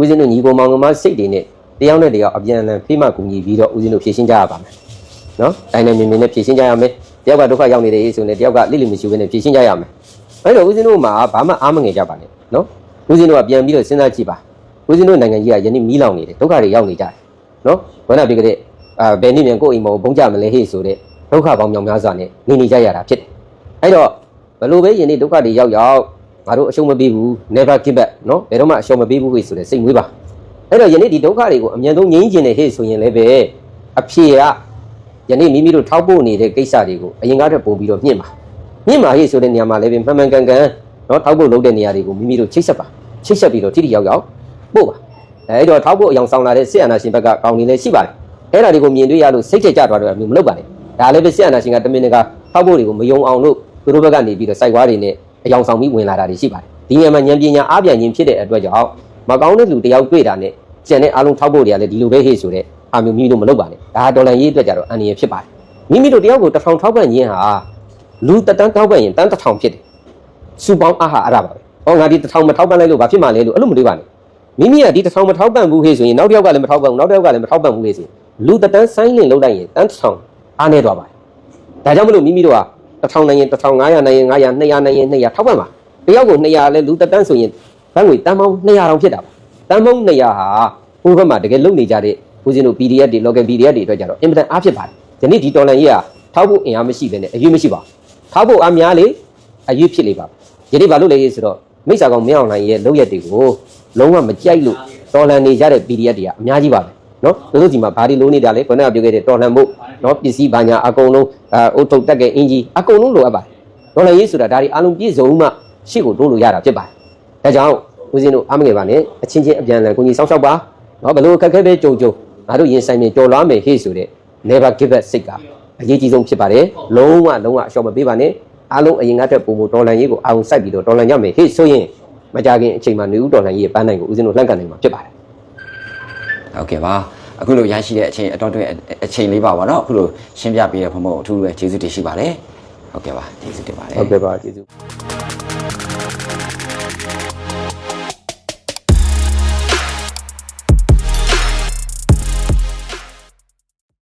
ဦးဇင်းတို့ညီကိုမောင်နှမစိတ်တွေနဲ့တယောက်နဲ့တယောက်အပြန်အလှန်ဖိမှကူညီပြီးတော့ဦးဇင်းတို့ဖြည့်ရှင်းကြရပါမယ်နော်တိုင်းနဲ့မြင်မြင်နဲ့ဖြည့်ရှင်းကြရမယ်တယောက်ကဒုက္ခရောက်နေတယ်ဆိုရင်တယောက်ကလိလိမရှိဘဲနဲ့ဖြည့်ရှင်းကြရမယ်အဲ့တော့ဦးဇင်းတို့မှာဘာမှအားမငယ်ကြပါနဲ့နော်ဦးဇင်းတို့ကပြန်ပြီးတော့စဉ်းစားကြည့်ပါဦးဇင်းတို့နိုင်ငံကြီးကယနေ့မီးလောင်နေတယ်ဒုက္ခတွေရောက်နေကြတယ် နော်ဘယ်နှပြကြတဲ့အာဘယ်နည်းမြန်ကိုယ့်အိမ်မောဘုံကြမလဲဟေ့ဆိုတဲ့ဒုက္ခပေါင်းမြောင်များစွာနဲ့နေနေကြရတာဖြစ်တယ်အဲ့တော့ဘယ်လိုပဲယနေ့ဒုက္ခတွေရောက်ရောက်ငါတို့အရှုံးမပေးဘူး never give back နော်ဘယ်တော့မှအရှုံးမပေးဘူးဟေ့ဆိုတဲ့စိတ်မွေးပါအဲ့တော့ယနေ့ဒီဒုက္ခတွေကိုအမြန်ဆုံးငြိမ်းချင်တဲ့ဟေ့ဆိုရင်လည်းပဲအဖြေကယနေ့မိမိတို့ထောက်ပို့နေတဲ့ကိစ္စတွေကိုအရင်ကတည်းကပို့ပြီးတော့မြင့်ပါမြင့်ပါဟေ့ဆိုတဲ့နေရာမှာလည်းပဲမှန်မှန်ကန်ကန်နော်ထောက်ပို့လုပ်တဲ့နေရာတွေကိုမိမိတို့ချိတ်ဆက်ပါချိတ်ဆက်ပြီးတော့ထိထိရောက်ရောက်ပို့ပါ အဲ့တော့ထောက်ပို့အယောင်ဆောင်လာတဲ့စစ်အာဏာရှင်ဘက်ကကောင်းနေလဲရှိပါတယ်အဲ့ဒါတွေကိုမြင်တွေ့ရလို့စိတ်ကြကြသွားတယ်မျိုးမလုပ်ပါနဲ့ဒါလည်းပဲစစ်အာဏာရှင်ကတမင်တကာထောက်ပို့တွေကိုမယုံအောင်လို့သူတို့ဘက်ကနေပြီးတော့စိုက်ွားတွေနဲ့အယောင်ဆောင်ပြီးဝင်လာတာတွေရှိပါတယ်ဒီနေရာမှာဉာဏ်ပညာအားပြန်ခြင်းဖြစ်တဲ့အတွက်ကြောင့်မကောင်းတဲ့လူတယောက်တွေ့တာနဲ့ကျန်တဲ့အားလုံးထောက်ပို့တွေကလည်းဒီလိုပဲဟေ့ဆိုတဲ့အာမျိုးမိမိတို့မလုပ်ပါနဲ့ဒါဒေါ်လာရေးအတွက်ကြတော့အန္တရာယ်ဖြစ်ပါတယ်မိမိတို့တယောက်ကိုတစ်ထောင်ထောက်ပံ့ခြင်းဟာလူတစ်တန်းထောက်ပံ့ရင်တန်းတစ်ထောင်ဖြစ်တယ်စူပေါင်းအားဟာအဲ့ဒါပါပဲ။ဟောငါဒီတစ်ထောင်မထောက်ပံ့လိုက်လို့ဘာဖြစ်မှလဲလို့အဲ့လိုမတွေးပါနဲ့။ မိမိကဒီတစ်ထောင်မထောက်ပံ့ဘူးဟေ့ဆိုရင်နောက်တစ်ယောက်ကလည်းမထောက်ပံ့ဘူးနောက်တစ်ယောက်ကလည်းမထောက်ပံ့ဘူးဟေ့ဆိုရင်လူတစ်တန်းဆိုင်းလင်လောက်လိုက်ရင်တန်းတစ်ထောင်အားနေသွားပါတယ်။ဒါကြောင့်မလို့မိမိတို့ကတစ်ထောင်နိုင်ရင်တစ်ထောင်900နိုင်ရင်900 200နိုင်ရင်200ထောက်ပံ့ပါ။တယောက်ကို200လဲလူတစ်တန်းဆိုရင်ဘတ်ငွေတန်းပေါင်း200တောင်ဖြစ်တာပါ။တန်းပေါင်း200ဟာဟိုဘက်မှာတကယ်လုံနေကြတဲ့ဦးဇင်းတို့ PDF တွေ local PDF တွေအတွက်ကြတော့အင်မတန်အားဖြစ်ပါတယ်။ဒီနေ့ဒီတော်လန်ကြီးကထောက်ဖို့အင်အားမရှိဘဲနဲ့အရေးမရှိပါဘူး။ထောက်ဖို့အားများလေအရေးဖြစ်လေပါယနေ့ဘာလို့လဲဆိုတော့မိစ္ဆာကောင်မင်းအောင်လှိုင်ရဲ့လောက်ရက်တွေကို လုံးဝမကြိုက်လို့တော်လန်နေကြတဲ့ PDF တွေကအများကြီးပါပဲနော်သူတို့ဒီမှာဘာတွေလုံးနေတာလဲခေါင်းကပြောခဲ့တဲ့တော်လန်ဖို့နော်ပစ္စည်းဘာညာအကုန်လုံးအာအုတ်ထုတ်တက်ကအင်ဂျီအကုန်လုံးလိုအပ်ပါတယ်တော်လန်ရေးဆိုတာဒါတွေအလုံးပြည့်စုံမှရှေ့ကိုတိုးလို့ရတာဖြစ်ပါတယ်ဒါကြောင့်ဦးဇင်းတို့အားမငယ်ပါနဲ့အချင်းချင်းအပြန်အလှန်ကိုကြီးစောင့်ရှောက်ပါနော်ဘလို့အခက်အခဲပဲကြုံကြုံငါတို့ရင်ဆိုင်နေကြော်လွားမယ်ဟေ့ဆိုတဲ့ never give up စိတ်ကအရေးကြီးဆုံးဖြစ်ပါတယ်လုံးဝလုံးဝအလျှော့မပေးပါနဲ့အားလုံးအရင်ကတည်းကပုံမဒေါ်လန်ရေးကိုအာရုံစိုက်ပြီးတော့ဒေါ်လန်ရမယ်ဟေ့ဆိုရင် မကြခင်အချိန်မှာနေဦးဒေါ်လန်ရေးရဲ့ပန်းနိုင်ကိုဦးဇင်းတို့လှမ်းကန်နိုင်မှာဖြစ်ပါတယ် ဟုတ်ကဲ့ပါအခုလိုရရှိတဲ့အချိန်အတော်တွဲအချိန်လေးပါပါเนาะအခုလိုရှင်းပြပေးတဲ့ဖုံဖုံအထူးပဲကျေးဇူးတင်ရှိပါတယ်ဟုတ်ကဲ့ပါကျေးဇူးတင်ပါတယ် ဟုတ်ကဲ့ပါကျေးဇူး